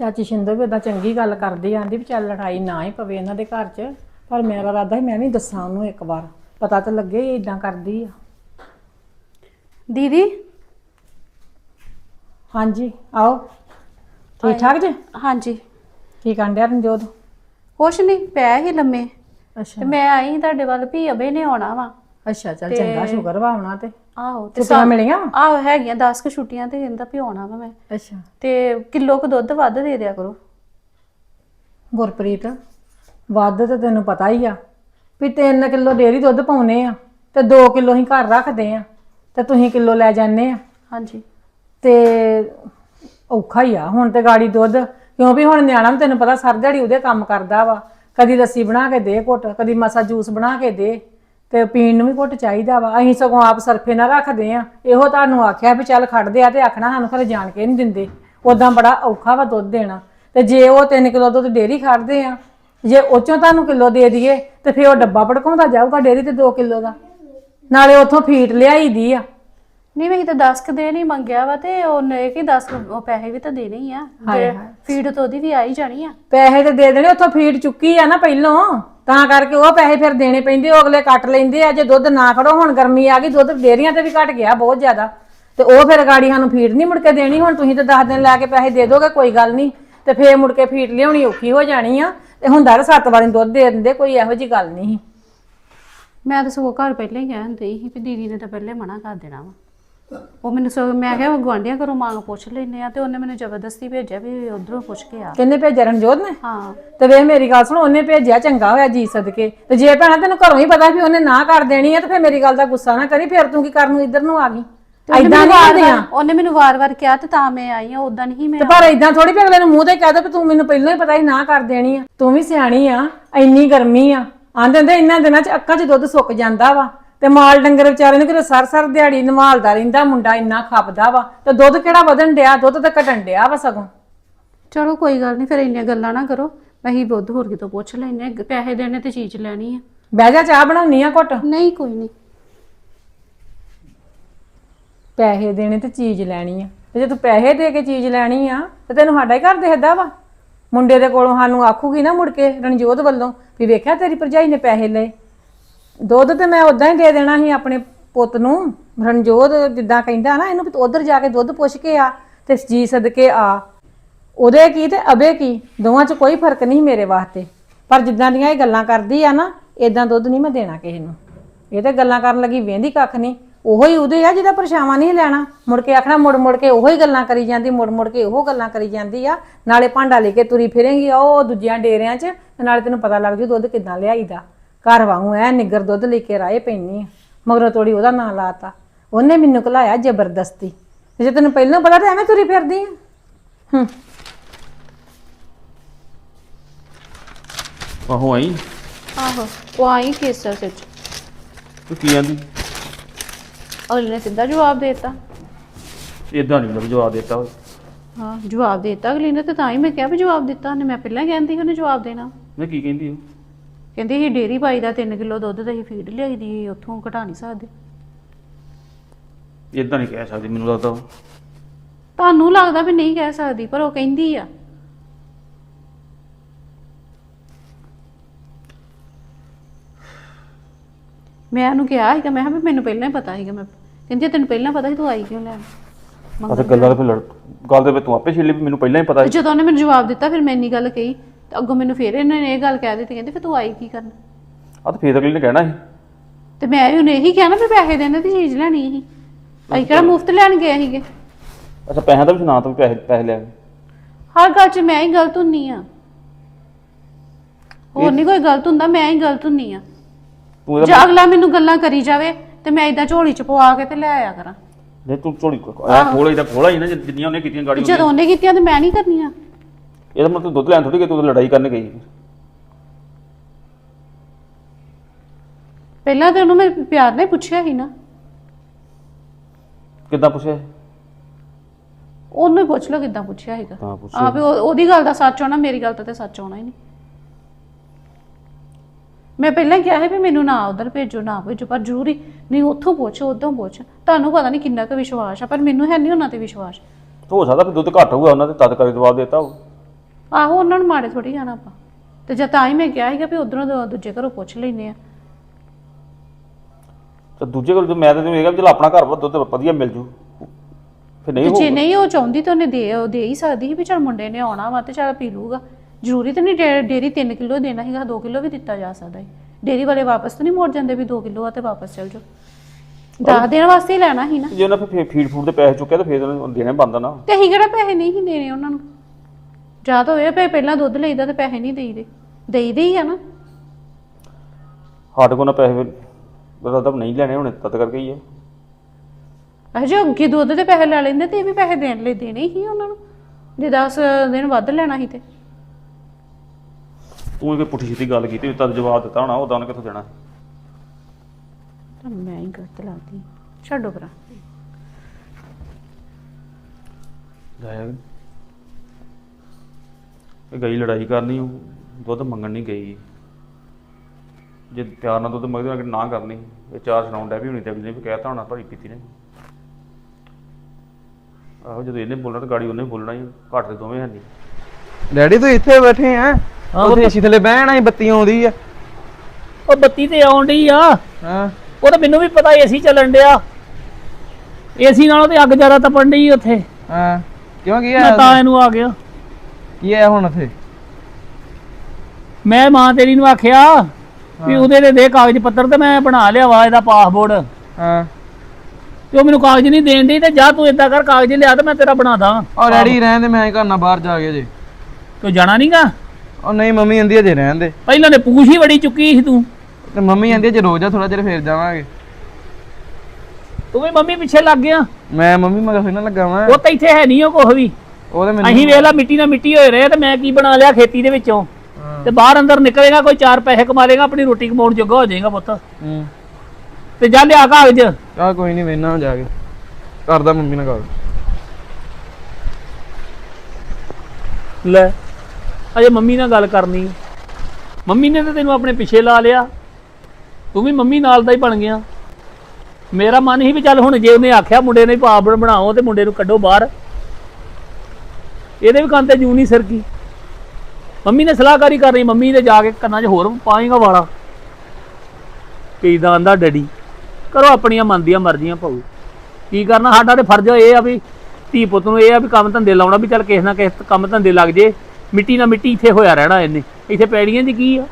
ਚਾਚੀ ਸ਼ਿੰਦੋ ਵੀ ਉਦਾਂ ਚੰਗੀ ਗੱਲ ਕਰਦੀ ਆਂਦੀ ਵੀ ਚੱਲ ਲੜਾਈ ਨਾ ਹੀ ਪਵੇ ਇਹਨਾਂ ਦੇ ਘਰ 'ਚ ਪਰ ਮੇਰਾ ਇਰਾਦਾ ਸੀ ਮੈਂ ਵੀ ਦੱਸਾਂ ਉਹਨੂੰ ਇੱਕ ਵਾਰ ਪਤਾ ਤਾਂ ਲੱਗੇ ਇਹ ਇਦਾਂ ਕਰਦੀ ਆ। ਦੀਦੀ? ਹਾਂਜੀ ਆਓ। ਠੀਕ ਠਾਕ ਜੀ? ਹਾਂਜੀ। ਕੀ ਕਾਂਡਿਆ ਰਣਜੋਤ? ਕੁਛ ਨਹੀਂ ਪਿਆ ਹੀ ਲੰਮੇ। ਤੇ ਅੱਛਾ ਮੈਂ ਆਈ ਸੀ ਤੁਹਾਡੇ ਵੱਲ ਵੀ ਅਬੇ ਨੇ ਆਉਣਾ ਵਾ। ਅੱਛਾ ਚੱਲ ਚੰਗਾ ਸ਼ੁਕਰ ਵਾ ਆਉਣਾ ਤੇ। ਆਹੋ ਤੇ ਛੁੱਟੀਆਂ ਮਿਲੀਆਂ? ਵਾ? ਆਹੋ ਹੈਗੀਆਂ 10 ਕੁ ਛੁੱਟੀਆਂ ਤੇ ਕਹਿੰਦਾ ਵੀ ਆਉਣਾ ਵਾ ਮੈਂ। ਅੱਛਾ। ਤੇ ਕਿਲੋ ਕੁ ਦੁੱਧ ਵੱਧ ਦੇ ਦਿਆ ਕਰੋ। ਗੁਰਪ੍ਰੀਤ ਵੱਧ ਤੇ ਤੈਨੂੰ ਪਤਾ ਹੀ ਆ ਵੀ 3 ਕਿਲੋ ਡੇਰੀ ਦੁੱਧ ਪਾਉਨੇ ਆ ਤੇ 2 ਕਿਲੋ ਹੀ ਘਰ ਰੱਖਦੇ ਆ ਤੇ ਤੁਸੀਂ ਕਿਲੋ ਲੈ ਜਾਂਦੇ ਆ। ਹਾਂਜੀ। ਤੇ ਔਖਾ ਹੀ ਆ ਹੁਣ ਤੇ ਗਾੜੀ ਦੁੱਧ ਕਿਉਂ ਵੀ ਹੁਣ ਨਿਆਣਾ ਨੂੰ ਤੈਨੂੰ ਪਤਾ ਸਰ ਦਿਹਾੜੀ ਉਹਦੇ ਕੰਮ ਕਰਦਾ ਵਾ। ਕਦੀ ਲੱਸੀ ਬਣਾ ਕੇ ਦੇ ਘੁੱਟ ਕਦੀ ਮਸਾ ਜੂਸ ਬਣਾ ਕੇ ਦੇ। ਤੇ ਪੀਣ ਨੂੰ ਵੀ ਘੁੱਟ ਚਾਹੀਦਾ ਵਾ। ਅਸੀਂ ਸਗੋਂ ਆਪ ਸਰਫੇ ਨਾ ਰੱਖਦੇ ਆ। ਇਹੋ ਤੁਹਾਨੂੰ ਆਖਿਆ ਵੀ ਚੱਲ ਖੜਦੇ ਆ ਤੇ ਆਖਣਾ ਸਾਨੂੰ ਖਰੇ ਜਾਣ ਕੇ ਨਹੀਂ ਦਿੰਦੇ। ਉਦਾਂ ਬੜਾ ਔਖਾ ਵਾ ਦੁੱਧ ਦੇਣਾ। ਤੇ ਜੇ ਉਹ 3 ਕਿਲੋ ਦੁੱਧ ਡੇਰੀ ਖੜਦੇ ਆ, ਜੇ ਉਹ ਚੋਂ ਤੁਹਾਨੂੰ ਕਿਲੋ ਦੇ ਦਈਏ, ਤੇ ਫਿਰ ਉਹ ਡੱਬਾ ਭੜਕਾਉਂਦਾ ਜਾਊਗਾ ਡੇਰੀ ਤੇ 2 ਕਿਲੋ ਦਾ। ਨਾਲੇ ਉੱਥੋਂ ਫੀਟ ਲਿਆਈ ਦੀ ਆ। ਨਹੀਂ ਮੈਂ ਤਾਂ 10 ਕੁ ਦੇ ਨਹੀਂ ਮੰਗਿਆ ਵਾ ਤੇ ਉਹਨੇ ਕਿ 10 ਉਹ ਪੈਸੇ ਵੀ ਤਾਂ ਦੇਣੇ ਹੀ ਆ। ਹਾਏ ਜੇ ਹਾਏ। ਫੀਡ ਤੋਂ ਉਹਦੀ ਵੀ ਆ ਹੀ ਜਾਣੀ ਆ। ਪੈਸੇ ਤੇ ਦੇ ਦੇਣੇ ਉੱਥੋਂ ਫੀਡ ਚੁੱਕੀ ਆ ਨਾ ਪਹਿਲੋਂ। ਤਾਂ ਕਰਕੇ ਉਹ ਪੈਸੇ ਫਿਰ ਦੇਣੇ ਪੈਂਦੇ ਉਹ ਅਗਲੇ ਕੱਟ ਲੈਂਦੇ ਆ। ਜੇ ਦੁੱਧ ਨਾ ਖੜੋ ਹੁਣ ਗਰਮੀ ਆ ਗਈ ਦੁੱਧ ਡੇਰੀਆਂ ਤੇ ਵੀ ਘਟ ਗਿਆ ਬਹੁਤ ਜ਼ਿਆਦਾ। ਤੇ ਉਹ ਫਿਰ ਗਾੜੀ ਸਾਨੂੰ ਫੀਡ ਨਹੀਂ ਮੁੜ ਕੇ ਦੇਣੀ ਹੁਣ ਤੁਸੀਂ ਤਾਂ 10 ਦਿਨ ਲੈ ਕੇ ਪੈਸੇ ਦੇ ਦੋਗੇ ਕੋਈ ਗੱਲ ਨਹੀਂ। ਤੇ ਫੇਰ ਮੁੜ ਕੇ ਫੀਡ ਲਿਆਉਣੀ ਔਖੀ ਹੋ ਜਾਣੀ ਆ। ਤੇ ਹੁੰਦਾ ਤਾਂ ਸੱਤ ਵਾਰੀ ਦੁੱਧ ਦੇ ਦਿੰਦੇ ਕੋਈ ਇਹੋ ਜੀ ਗੱਲ ਨਹੀਂ। ਸੀ। ਮੈਂ ਤਾਂ ਸਗੋਂ ਘਰ ਪਹਿਲਾਂ ਹੀ ਕਹਿੰਦੀ ਸੀ ਵੀ ਦੀਦੀ ਨੇ ਤਾਂ ਪਹਿਲੇ ਮਨਾ ਕਰ ਦੇਣਾ ਵਾ। ਉਹ ਮੈਨੂੰ ਸਗੋਂ ਮੈਂ ਕਿਹਾ ਗਵਾਂਢੀਆਂ ਘਰੋਂ ਮੰਗ ਪੁੱਛ ਲੈਨੇ ਆ ਤੇ ਉਹਨੇ ਮੈਨੂੰ ਜ਼ਬਰਦਸਤੀ ਭੇਜਿਆ ਵੀ ਉਧਰੋਂ ਪੁੱਛ ਕੇ ਆ। ਕਿੰਨੇ ਭੇਜਿਆ ਰਣਜੋਤ ਨੇ? ਹਾਂ। ਤੇ ਵੇ ਮੇਰੀ ਗੱਲ ਸੁਣ ਉਹਨੇ ਭੇਜਿਆ ਚੰਗਾ ਹੋਇਆ ਜੀ ਸਦਕੇ। ਤੇ ਜੇ ਭੈਣਾ ਤੈਨੂੰ ਘਰੋਂ ਹੀ ਪਤਾ ਵੀ ਉਹਨੇ ਨਾ ਕਰ ਦੇਣੀ ਆ ਤੇ ਫੇਰ ਮੇਰੀ ਗੱਲ ਦਾ ਗੁੱਸਾ ਨਾ ਕਰੀ ਫਿਰ ਤੂੰ ਕੀ ਕਰਨ ਨੂੰ ਇੱਧਰ ਨੂੰ ਆ ਗਈ? ਐਦਾਂ ਨਹੀਂ ਹੁੰਦੀਆਂ। ਵਾਰ-ਵਾਰ- ਉਹਨੇ ਮੈਨੂੰ ਵਾਰ-ਵਾਰ ਕਿਹਾ ਤੇ ਤਾਂ ਮੈਂ ਆਈ ਆ ਉਦਾਂ ਨਹੀਂ ਮੈਂ ਤੇ ਪਰ ਇਦਾਂ ਥੋੜੀ ਵੀ ਅਗਲੇ ਨੂੰ ਮੂੰਹ ਤੇ ਕਹਿ ਦੋ ਵੀ ਤੂੰ ਮੈਨੂੰ ਪਹਿਲਾਂ ਹੀ ਪਤਾ ਸੀ ਨਾ ਕਰ ਦੇਣੀ ਆ। ਤੂੰ ਵੀ ਸਿਆਣੀ ਆ ਇੰਨੀ ਗਰਮੀ ਆ। ਆਂਦੇ ਹੁੰਦੇ ਇਹਨਾਂ ਦਿਨਾਂ 'ਚ ਅੱਖਾਂ 'ਚ ਦੁੱਧ ਸੁੱਕ ਜਾਂਦਾ ਵਾ। ਤੇ ਮਾਲ ਡੰਗਰ ਵਿਚਾਰੇ ਨੂੰ ਕਿਤੇ ਸਰ ਸਰ ਦਿਹਾੜੀ ਨਵਾਲਦਾ ਰਹਿੰਦਾ ਮੁੰਡਾ ਇੰਨਾ ਖਪਦਾ ਵਾ। ਤੇ ਦੁੱਧ ਕਿਹੜਾ ਵਧਣ ਡਿਆ? ਦੁੱਧ ਤਾਂ ਘਟਣ ਡਿਆ ਵਾ ਸਗੋਂ। ਚਲੋ ਕੋਈ ਗੱਲ ਨਹੀਂ ਫਿਰ ਇੰਨੀਆਂ ਗੱਲਾਂ ਨਾ ਕਰੋ। ਅਸੀਂ ਬੁੱਧ ਹੋਰ ਕਿਤੋਂ ਪੁੱਛ ਲੈਨੇ ਆ ਪੈਸੇ ਦੇਣੇ ਤੇ ਚੀਜ਼ ਲੈਣੀ ਆ। ਬਹਿ ਜਾ ਚਾਹ ਬਣਾਉਣੀ ਆ ਘੁੱਟ। ਨਹੀਂ ਕੋਈ ਨਹੀਂ ਪੈਸੇ ਦੇਣੇ ਤੇ ਚੀਜ਼ ਲੈਣੀ ਆ। ਤੇ ਜੇ ਤੂੰ ਪੈਸੇ ਦੇ ਕੇ ਚੀਜ਼ ਲੈਣੀ ਆ ਤੇ ਤੈਨੂੰ ਸਾਡਾ ਹੀ ਘਰ ਦੇਖਦਾ ਵਾ। ਮੁੰਡੇ ਦੇ ਕੋਲੋਂ ਸਾਨੂੰ ਆਖੂਗੀ ਨਾ ਮੁੜ ਕੇ ਰਣਜੋਤ ਵੱਲੋਂ ਵੀ ਵੇਖਿਆ ਤੇਰੀ ਭਰਜਾਈ ਨੇ ਪੈਸੇ ਲਏ? ਦੁੱਧ ਤੇ ਮੈਂ ਉਦਾਂ ਹੀ ਦੇ ਦੇਣਾ ਸੀ ਆਪਣੇ ਪੁੱਤ ਨੂੰ। ਰਣਜੋਤ ਜਿੱਦਾਂ ਕਹਿੰਦਾ ਨਾ, ਇਹਨੂੰ ਵੀ ਤੂੰ ਉਧਰ ਜਾ ਕੇ ਦੁੱਧ ਪੁੱਛ ਕੇ ਆ ਤੇ ਜੀ ਸਦਕੇ ਆ। ਉਹਦੇ ਕੀ ਤੇ ਅਬੇ ਕੀ? ਦੋਵਾਂ 'ਚ ਕੋਈ ਫ਼ਰਕ ਨਹੀਂ ਮੇਰੇ ਵਾਸਤੇ। ਪਰ ਜਿੱਦਾਂ ਦੀਆਂ ਇਹ ਗੱਲਾਂ ਕਰਦੀ ਆ ਨਾ ਇਦਾਂ ਦੁੱਧ ਨਹੀਂ ਮੈਂ ਦੇਣਾ ਕਿਸੇ ਨੂੰ। ਇਹ ਤੇ ਗੱਲਾਂ ਕਰਨ ਲੱਗੀ ਵੇਂਦੀ ਕੱਖ ਨਹੀਂ। ਉਹੋ ਹੀ ਉਹਦੇ ਆ ਜਿਹਦਾ ਪਰਛਾਵਾਂ ਨਹੀਂ ਲੈਣਾ। ਮੁੜ ਕੇ ਆਖਣਾ, ਮੁੜ ਮੁੜ ਕੇ ਉਹੋ ਹੀ ਗੱਲਾਂ ਕਰੀ ਜਾਂਦੀ, ਮੁੜ ਮੁੜ ਕੇ ਉਹੋ ਗੱਲਾਂ ਕਰੀ ਜਾਂਦੀ ਆ। ਨਾਲੇ ਭਾਂਡਾ ਲੈ ਕੇ ਤੁਰੀ ਫਿਰੇਂਗੀ, ਉਹ ਦੂਜਿਆਂ ਡੇਰਿਆਂ 'ਚ ਨਾਲੇ ਤੈਨੂੰ ਪਤਾ ਲੱਗ ਜੂ ਦੁੱਧ ਕਿੱਦਾਂ ਲਿਆਈਦਾ। ਘਰ ਵਾਂਗੂ ਐ ਨਿੱਗਰ ਦੁੱਧ ਲੈ ਕੇ ਰਾਏ ਪੈਣੀ ਆ। ਮਗਰੋਂ ਤੋੜੀ ਉਹਦਾ ਨਾਂ ਲਾਤਾ। ਉਹਨੇ ਮੈਨੂੰ ਘਲਾਇਆ ਜ਼ਬਰਦਸਤੀ। ਜੇ ਤੈਨੂੰ ਪਹਿਲਾਂ ਪਤਾ ਤਾਂ ਐਵੇਂ ਤੁਰੀ ਫਿਰਦੀ ਆ। ਹੂੰ। ਆਹੋ ਆਈ। ਆਹੋ ਉਹ ਆਈ ਕੇਸਰ ਸੱਚ ਤੂੰ ਕੀ ਆਂਦੀ? ਅਗਲੇ ਨੇ ਸਿੱਧਾ ਜਵਾਬ ਦਿੱਤਾ। ਇਦਾਂ ਨਹੀਂ ਮੈਨੂੰ ਜਵਾਬ ਦਿੱਤਾ ਹਾਂ ਜਵਾਬ ਦਿੱਤਾ ਅਗਲੀ ਨੇ ਤੇ ਤਾਂ ਹੀ ਮੈਂ ਕਿਹਾ ਵੀ ਜਵਾਬ ਦਿੱਤਾ। ਉਹਨੇ ਮੈਂ ਪਹਿਲਾਂ ਕਹਿੰਦੀ ਉਹਨੇ ਜਵਾਬ ਦੇਣਾ। ਮੈਂ ਕੀ ਕਹਿੰਦੀ ਉਹ ਕਹਿੰਦੀ ਸੀ ਡੇਰੀ ਪਾਈ ਦਾ 3 ਕਿਲੋ ਦੁੱਧ ਤੇ ਅਸੀਂ ਫੀਡ ਲਿਆਈ ਦੀ ਉੱਥੋਂ ਘਟਾ ਨਹੀਂ ਸਕਦੇ। ਇਦਾਂ ਨਹੀਂ ਕਹਿ ਸਕਦੀ ਮੈਨੂੰ ਲੱਗਦਾ ਉਹ। ਤੁਹਾਨੂੰ ਲੱਗਦਾ ਵੀ ਨਹੀਂ ਕਹਿ ਸਕਦੀ ਪਰ ਉਹ ਕਹਿੰਦੀ ਆ। ਮੈਂ ਉਹਨੂੰ ਕਿਹਾ ਸੀਗਾ ਮੈਂ ਕਿਹਾ ਵੀ ਮੈਨੂੰ ਪਹਿਲਾਂ ਹੀ ਪਤਾ ਸੀਗਾ ਮੈਂ ਕਹਿੰਦੀ ਜੇ ਤੈਨੂੰ ਪਹਿਲਾਂ ਪਤਾ ਸੀ ਤੂੰ ਆਈ ਕਿਉਂ ਲੈਣ ਅੱਛਾ ਗੱਲਾਂ ਦੇ ਫਿਰ ਲੜ ਗੱਲ ਦੇ ਵਿੱਚ ਤੂੰ ਆਪੇ ਛਿੱਲੀ ਵੀ ਮੈਨੂੰ ਪਹਿਲਾਂ ਹੀ ਪਤਾ ਤੇ ਸੀ। ਜਦੋਂ ਉਹਨੇ ਮੈਨੂੰ ਜਵਾਬ ਦਿੱਤਾ ਫਿਰ ਮੈਂ ਇੰਨੀ ਗੱਲ ਕਹੀ ਤੇ ਅੱਗੋਂ ਮੈਨੂੰ ਫੇਰ ਇਹਨਾਂ ਨੇ ਇਹ ਗੱਲ ਕਹਿ ਦਿੱਤੀ ਕਹਿੰਦੀ ਫਿਰ ਤੂੰ ਆਈ ਕੀ ਕਰਨ? ਆ ਤਾਂ ਫੇਰ ਅਗਲੀ ਨੇ ਕਹਿਣਾ ਸੀ। ਤੇ ਮੈਂ ਵੀ ਉਹਨੇ ਇਹੀ ਕਿਹਾ ਨਾ ਵੀ ਪੈਸੇ ਦੇਣੇ ਤੇ ਚੀਜ਼ ਲੈਣੀ ਸੀ। ਅਸੀਂ ਕਿਹੜਾ ਮੁਫਤ ਲੈਣ ਗਏ ਸੀਗੇ। ਅੱਛਾ ਪੈਸਿਆਂ ਦਾ ਵੀ ਸੁਣਾ ਤੂੰ ਪੈਸੇ ਪੈਸੇ ਲੈ। ਹਰ ਗੱਲ 'ਚ ਮੈਂ ਹੀ ਗਲਤ ਹੁੰਨੀ ਆ। ਹੋਰ ਨਹੀਂ ਕੋਈ ਗਲਤ ਹੁੰਦਾ ਮੈਂ ਹੀ ਗਲਤ ਹੁੰਨੀ ਆ। ਤੂੰ ਜੇ ਇਹਦਾ ਅਗਲਾ ਮੈਨੂੰ ਗੱਲਾਂ ਕਰੀ ਜਾਵੇ ਤੇ ਮੈਂ ਇਦਾਂ ਝੋਲੀ 'ਚ ਪਵਾ ਕੇ ਤੇ ਲੈ ਆਇਆ ਕਰਾਂ। ਨਹੀਂ ਤੂੰ ਝੋਲੀ ਆ ਖੋਲਾ ਇਹਦਾ ਖੋਲਾ ਹੀ ਨਾ ਜਿੰਨੀਆਂ ਉਹਨੇ ਕੀਤੀਆਂ ਗਾੜੀ ਜਦੋਂ ਉਹਨੇ ਕੀਤੀਆਂ ਤੇ ਮੈਂ ਨਹੀਂ ਕਰਨੀਆਂ। ਇਹਦਾ ਮਤਲਬ ਦੁੱਧ ਲੈਣ ਥੋੜੀ ਗਈ ਤੂੰ ਲੜਾਈ ਕਰਨ ਗਈ। ਪਹਿਲਾਂ ਤੇ ਉਹਨੂੰ ਮੈਂ ਪਿਆਰ ਨਾਲ ਹੀ ਪੁੱਛਿਆ ਸੀ ਨਾ। ਕਿੱਦਾਂ ਪੁੱਛਿਆ? ਉਹਨੂੰ ਹੀ ਪੁੱਛ ਲਓ ਕਿੱਦਾਂ ਪੁੱਛਿਆ ਸੀਗਾ। ਤਾਂ ਪੁੱਛਿਆ ਉਹਦੀ ਗੱਲ ਦਾ ਸੱਚ ਹੋਣਾ ਮੇਰੀ ਗੱਲ ਦਾ ਤੇ ਸੱਚ ਹੋਣਾ ਹੀ ਨਹੀਂ। ਮੈਂ ਪਹਿਲਾਂ ਕਿਹਾ ਸੀ ਵੀ ਮੈਨੂੰ ਨਾ ਉਧਰ ਭੇਜੋ ਨਾ ਭੇਜੋ ਪਰ ਜ਼ਰੂਰੀ ਨਹੀਂ ਉੱਥੋਂ ਪੁੱਛ ਉਦੋਂ ਪੁੱਛ। ਤੁਹਾਨੂੰ ਪਤਾ ਨਹੀਂ ਕਿੰਨਾ ਕੁ ਵਿਸ਼ਵਾਸ ਆ ਪਰ ਮੈਨੂੰ ਹੈ ਨਹੀਂ ਉਹਨਾਂ ਤੇ ਵਿਸ਼ਵਾਸ। ਹੋ ਸਕਦਾ ਫਿਰ ਦੁੱਧ ਘੱਟ ਹੋਊਗਾ ਉਹਨਾਂ ਦੇ ਤਦ ਕਰਕੇ ਜਵਾਬ ਦਿੱਤਾ ਉਹ ਆਹੋ ਉਹਨਾਂ ਨੂੰ ਮਾੜੇ ਥੋੜੀ ਜਾਣਾ ਆਪਾਂ। ਤੇ ਜਦ ਤਾਂ ਹੀ ਮੈਂ ਕਿਹਾ ਸੀਗਾ ਵੀ ਉਧਰੋਂ ਦੂਜੇ ਘਰੋਂ ਪੁੱਛ ਲੈਨੇ ਆ। ਤੇ ਦੂਜੇ ਕੋਲ ਮੈਂ ਤਾਂ ਤੈਨੂੰ ਇਹ ਕਿਹਾ ਵੀ ਚਲ ਆਪਣਾ ਘਰ ਵਾ ਦੁੱਧ ਵਧੀਆ ਮਿਲ ਜੂ। ਫਿਰ ਨਹੀਂ ਤੇ ਜੇ ਨਹੀਂ ਉਹ ਚਾਹੁੰਦੀ ਤਾਂ ਉਹਨੇ ਦੇ ਉਹ ਦੇ ਹੀ ਸਕਦੀ ਸੀ ਵੀ ਚਲ ਮੁੰਡੇ ਨੇ ਆਉਣਾ ਵਾ ਤੇ ਚਲ ਪੀ ਲੂਗਾ। ਜ਼ਰੂਰੀ ਤਾਂ ਨਹੀਂ ਡੇ- ਡੇਅਰੀ 3 ਕਿਲੋ ਦੇਣਾ ਸੀਗਾ 2 ਕਿਲੋ ਵੀ ਦਿੱਤਾ ਜਾ ਸਕਦਾ ਹੈ ਡੇਅਰੀ ਵਾਲੇ ਵਾਪਸ ਤਾਂ ਨਹੀਂ ਮੋੜ ਜਾਂਦੇ ਵੀ 2 ਕਿਲੋ ਆ ਤੇ ਵਾਪਸ ਚਲ ਜਾਓ। 10 ਦਿਨ ਵਾਸਤੇ ਹੀ ਲੈਣਾ ਸੀ ਨਾ। ਜੇ ਉਹਨਾਂ ਫਿਰ ਫੀਡ ਫੂਡ ਦੇ ਪੈਸੇ ਚੁੱਕਿਆ ਤਾਂ ਫਿਰ ਉਹਨੂੰ ਦੇਣੇ ਬੰਦਾ ਨਾ। ਤੇ ਅਸੀਂ ਕਿਹੜਾ ਪੈਸੇ ਨਹੀਂ ਸੀ ਦੇਣੇ ਉਹਨਾਂ ਨੂੰ? ਜਾਂ ਤਾਂ ਹੋਇਆ ਪਏ ਪਹਿਲਾਂ ਦੁੱਧ ਲਈਦਾ ਤੇ ਪੈਸੇ ਨਹੀਂ ਦੇਈਦੇ। ਦੇਈਦੇ ਹੀ ਆ ਨਾ। ਸਾਡੇ ਕੋਲ ਨਾ ਪੈਸੇ ਬਤਾ ਤਾਂ ਨਹੀਂ ਲੈਣੇ ਹੁਣ ਤਦ ਕਰਕੇ ਹੀ ਹੈ ਅਜੇ ਅੱਗੇ ਦੁੱਧ ਦੇ ਪੈਸੇ ਲੈ ਲੈਂਦੇ ਤੇ ਇਹ ਵੀ ਪੈਸੇ ਦੇਣ ਲਈ ਦੇਣੇ ਹੀ ਉਹਨਾਂ ਨੂੰ। ਜੇ 10 ਦਿਨ ਵੱਧ ਲੈਣਾ ਸੀ ਤੇ। ਤੂੰ ਇਹ ਪੁੱਠੀ ਸਿੱਧੀ ਗੱਲ ਕੀਤੀ ਤਦ ਜਵਾਬ ਦਿੱਤਾ ਹੋਣਾ ਉਹਦਾ ਉਹਨੇ ਕਿੱਥੋਂ ਦੇਣਾ ਤਾਂ ਮੈਂ ਹੀ ਗਲਤ ਲੱਗਦੀ ਛੱਡੋ ਪਰਾਂ ਜਾਇਆ ਇਹ ਗਈ ਲੜਾਈ ਕਰਨੀ ਉਹ ਦੁੱਧ ਮੰਗਣ ਨਹੀਂ ਗਈ। ਜੇ ਪਿਆਰ ਨਾਲ ਦੁੱਧ ਮੰਗਦੇ ਅਗਰ ਨਾ ਕਰਨੀ। ਇਹ ਚਾਰ ਸੁਣਾਉਣ ਡੈ ਵੀ ਹੋਣੀ ਤੇ ਅਗਲੇ ਵੀ ਕਹਿਤਾ ਹੋਣਾ ਭਰੀ ਪੀਤੀ ਨੇ। ਆਹੋ ਜਦੋਂ ਇਹਨੇ ਬੋਲਣਾ ਤਾਂ ਗਾੜੀ ਉਹਨੇ ਬੋਲਣਾ ਹੀ ਘੱਟ ਤੇ ਦੋਵੇਂ ਹੈ ਨਹੀਂ ਡੈਡੀ ਤੂੰ ਇੱਥੇ ਬੈਠੇ ਆ। ਉੱਥੇ। ਏਸੀ ਥੱਲੇ ਬਹਿਣਾ ਹੀ ਬੱਤੀ ਆਉਂਦੀ ਆ। ਉਹ ਬੱਤੀ ਤੇ ਆਉਣ ਡਈ ਆ। ਹਾਂ। ਉਹ ਤਾਂ ਮੈਨੂੰ ਵੀ ਪਤਾ ਏਸੀ ਚੱਲਣ ਡਿਆ। ਏਸੀ ਨਾਲੋਂ ਤੇ ਅੱਗ ਜ਼ਿਆਦਾ ਤਪਣ ਡਈ ਉੱਥੇ। ਹਾਂ। ਕਿਉਂ ਕੀ ਮੈਂ ਤਾਂ ਇਹਨੂੰ ਆ ਗਿਆ। ਕੀ ਆ ਹੁਣ ਉੱਥੇ ਮੈਂ ਮਾਂ ਤੇਰੀ ਨੂੰ ਆਖਿਆ ਵੀ ਉਹਦੇ ਦੇ ਦੇ ਕਾਗਜ਼ ਪੱਤਰ ਤੇ ਮੈਂ ਬਣਾ ਲਿਆ ਵਾ ਇਹਦਾ ਪਾਸਪੋਰਟ। ਹਾਂ। ਤੇ ਉਹ ਮੈਨੂੰ ਕਾਗਜ਼ ਨਹੀਂ ਦੇਣ ਡਈ ਤੇ ਜਾ ਤੂੰ ਏਦਾਂ ਕਰ ਕਾਗਜ਼ ਲਿਆ ਤੇ ਮੈਂ ਤੇਰਾ ਬਣਾ ਦਾਂ। ਉਹ ਡੈਡੀ ਰਹਿਣ ਦੇ ਮੈਂ ਕਰਨਾ ਬਾਹਰ ਜਾ ਕੇ ਜੇ। ਤੂੰ ਜਾਣਾ ਨਹੀਂਗਾ? ਉਹ ਨਹੀਂ ਮੰਮੀ ਆਂਦੀ ਜੇ ਰਹਿਣ ਦੇ। ਪਹਿਲਾਂ ਨੇ ਪੂਛ ਹੀ ਬੜੀ ਚੁੱਕੀ ਸੀ ਤੂੰ। ਤੇ ਮੰਮੀ ਆਂਦੀ ਜੇ ਰੋਜ਼ ਆ ਥੋੜਾ ਚਿਰ ਫੇਰ ਜਾਵਾਂਗੇ। ਤੂੰ ਵੀ ਮੰਮੀ ਪਿੱਛੇ ਲੱਗ ਗਿਆ। ਮੈਂ ਮੰਮੀ ਮਗਰ ਫਿਰ ਨਾ ਲੱਗਾ ਵਾਂ। ਉਹ ਤਾਂ ਇੱਥੇ ਹੈ ਨਹੀਂ ਉਹ ਕੁਛ ਵੀ। ਉਹਦੇ ਮੈਨੂੰ ਅਸੀਂ ਵੇਖ ਲਾ ਮਿੱਟੀ ਨਾਲ ਮਿੱਟੀ ਹੋਏ ਰਹੇ ਤੇ ਮੈਂ ਕੀ ਬਣਾ ਲਿਆ ਖੇਤੀ ਦੇ ਵਿੱਚੋਂ? ਤੇ ਬਾਹਰ ਅੰਦਰ ਨਿਕਲੇਗਾ ਕੋਈ ਚਾਰ ਪੈਸੇ ਕਮਾ ਲੇਗਾ ਆਪਣੀ ਰੋਟੀ ਕਮਾਉਣ ਜੋਗਾ ਹੋ ਜਾਏਗਾ ਪੁੱਤ। ਹੂੰ। ਤੇ ਜਾ ਲਿਆ ਕਾਗਜ਼ ਆ ਕੋਈ ਨਹੀਂ ਵੇਨਾ ਜਾ ਕੇ। ਕਰਦਾ ਮੰਮੀ ਨਾਲ ਗੱਲ। ਲੈ ਅਜੇ ਮੰਮੀ ਨਾਲ ਗੱਲ ਕਰਨੀ। ਮੰਮੀ ਨੇ ਤਾਂ ਤੈਨੂੰ ਆਪਣੇ ਪਿੱਛੇ ਲਾ ਲਿਆ। ਤੂੰ ਵੀ ਮੰਮੀ ਨਾਲ ਦਾ ਹੀ ਬਣ ਗਿਆ। ਮੇਰਾ ਮਨ ਹੀ ਵੀ ਚੱਲ ਹੁਣ ਜੇ ਉਹਨੇ ਆਖਿਆ ਮੁੰਡੇ ਨੇ ਪਾਪੜ ਬਣਾਓ ਤੇ ਮੁੰਡੇ ਨੂੰ ਕੱਢੋ ਬਾਹਰ। ਇਹਦੇ ਵੀ ਕੰਨ ਤੇ ਜੂ ਨਹੀਂ ਸਰਕੀ ਮੰਮੀ ਨੇ ਸਲਾਹਕਾਰੀ ਕਰਨੀ, ਮੰਮੀ ਨੇ ਜਾ ਕੇ ਕੰਨਾਂ 'ਚ ਹੋਰ ਪਾਏਗਾ ਵਾਲਾ। ਕਿਦਾਂ ਆਂਦਾ ਡੈਡੀ, ਕਰੋ ਆਪਣੀਆਂ ਮਨ ਦੀਆਂ ਮਰਜ਼ੀਆਂ ਪਾਉ ਕੀ ਕਰਨਾ, ਸਾਡਾ ਤੇ ਫਰਜ਼ ਇਹ ਆ ਵੀ ਧੀ ਪੁੱਤ ਨੂੰ ਇਹ ਆ ਵੀ ਕੰਮ ਧੰਦੇ ਲਾਉਣਾ ਵੀ ਚੱਲ ਕਿਸੇ ਨਾ ਕਿਸੇ ਕੰਮ ਧੰਦੇ ਲੱਗ ਜੇ। ਮਿੱਟੀ ਨਾ ਮਿੱਟੀ ਇੱਥੇ ਹੋਇਆ ਰਹਿਣਾ ਇਹਨੇ। ਇੱਥੇ ਪੈੜੀਆਂ ਦੀ ਕੀ ਆ?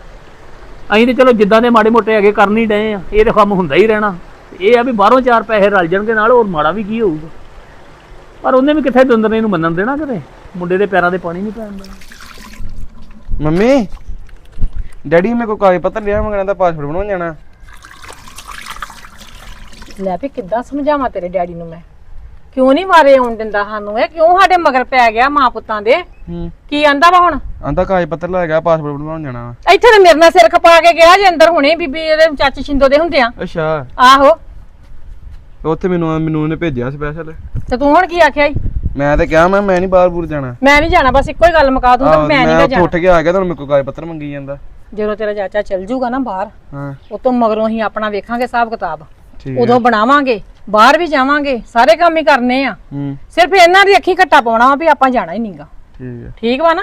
ਅਸੀਂ ਤੇ ਚਲੋ ਜਿੱਦਾਂ ਦੇ ਮਾੜੇ ਮੋਟੇ ਹੈਗੇ ਕਰਨ ਹੀ ਡਏ ਆ। ਇਹ ਤੇ ਕੰਮ ਹੁੰਦਾ ਹੀ ਰਹਿਣਾ। ਇਹ ਆ ਵੀ ਬਾਹਰੋਂ ਚਾਰ ਪੈਸੇ ਰਲ ਜਾਣਗੇ, ਨਾਲ ਹੋਰ ਮਾੜਾ ਵੀ ਕੀ ਹੋਊਗਾ? ਪਰ ਉਹਨੇ ਵੀ ਕਿੱਥੇ ਦੁੰਦਰੇ ਨੂੰ ਮੰਨਣ ਦੇਣਾ ਕਿਤੇ? ਮੁੰਡੇ ਦੇ ਪੈਰਾਂ ਦੇ ਪਾਣੀ ਨਹੀਂ ਪੈਣ ਦੇਣਾ। ਮੰਮੀ ਡੈਡੀ ਮੇਰੇ ਕੋਲ ਕਾਗਜ਼ ਪੱਤਰ ਲਿਆ ਮੰਗਣਾ ਦਾ ਪਾਸਪੋਰਟ ਬਣਾਉਣ ਜਾਣਾ। ਲੈ ਵੀ ਕਿੱਦਾਂ ਸਮਝਾਵਾਂ ਤੇਰੇ ਡੈਡੀ ਨੂੰ ਮੈਂ? ਕਿਉਂ ਨਹੀਂ ਮਾਰੇ ਆਉਣ ਦਿੰਦਾ ਸਾਨੂੰ? ਇਹ ਕਿਉਂ ਸਾਡੇ ਮਗਰ ਪੈ ਗਿਆ ਮਾਂ ਪੁੱਤਾਂ ਦੇ? ਹੂੰ। ਕੀ ਆਂਦਾ ਵਾ ਹੁਣ? ਆਂਦਾ ਕਾਗਜ਼ ਪੱਤਰ ਲੈ ਗਿਆ ਪਾਸਪੋਰਟ ਬਣਾਉਣ ਜਾਣਾ ਵਾ। ਇੱਥੇ ਤਾਂ ਮੇਰੇ ਨਾਲ ਸਿਰ ਖਪਾ ਕੇ ਗਿਆ ਜੇ ਅੰਦਰ ਹੁਣੇ ਬੀਬੀ ਇਹਦੇ ਚਾਚੀ ਛਿੰਦੋ ਦੇ ਹੁੰਦੇ ਆ। ਅੱਛਾ। ਆਹੋ। ਉੱਥੇ ਮੈਨੂੰ ਮੈਨੂੰ ਉਹਨੇ ਭੇਜਿਆ ਸਪੈਸ਼ਲ ਤੇ ਤੂੰ ਹੁਣ ਕੀ ਆਖਿਆ ਈ? ਮੈਂ ਤੇ ਕਿਹਾ ਮੈਂ ਮੈਂ ਨਹੀਂ ਬਾਹਰ ਬੂਰ ਜਾਣਾ। ਮੈਂ ਨਹੀਂ ਜਾਣਾ ਬਸ ਇੱਕੋ ਹੀ ਗੱਲ ਮੁਕਾ ਦੂੰ ਤਾਂ ਮੈਂ ਨਹੀਂ ਮੈਂ ਗਾ ਜਾਣਾ। ਉੱਠ ਕੇ ਆ ਗਿਆ ਤੁਹਾਨੂੰ ਮੇਰੇ ਕੋਲ ਕਾਗਜ਼ ਪੱਤਰ ਮੰਗੀ ਜਾਂਦਾ। ਜਦੋਂ ਤੇਰਾ ਚਾਚਾ ਚੱਲ ਜੂਗਾ ਨਾ ਬਾਹਰ ਹਾਂ। ਉਤੋਂ ਮਗਰੋਂ ਹੀ ਆਪਣਾ ਵੇਖਾਂਗੇ ਹਿਸਾਬ ਕਿਤਾਬ। ਠੀਕ ਉਦੋਂ ਬਣਾਵਾਂਗੇ ਬਾਹਰ ਵੀ ਜਾਵਾਂਗੇ ਸਾਰੇ ਕੰਮ ਹੀ ਕਰਨੇ ਆ। ਹੂੰ। ਸਿਰਫ ਇਹਨਾਂ ਦੀ ਅੱਖੀ ਘੱਟਾ ਪਾਉਣਾ ਵਾ ਵੀ ਆਪਾਂ ਜਾਣਾ ਹੀ ਨਹੀਂਗਾ। ਠੀਕ ਹੈ। ਠੀਕ ਵਾ ਨਾ?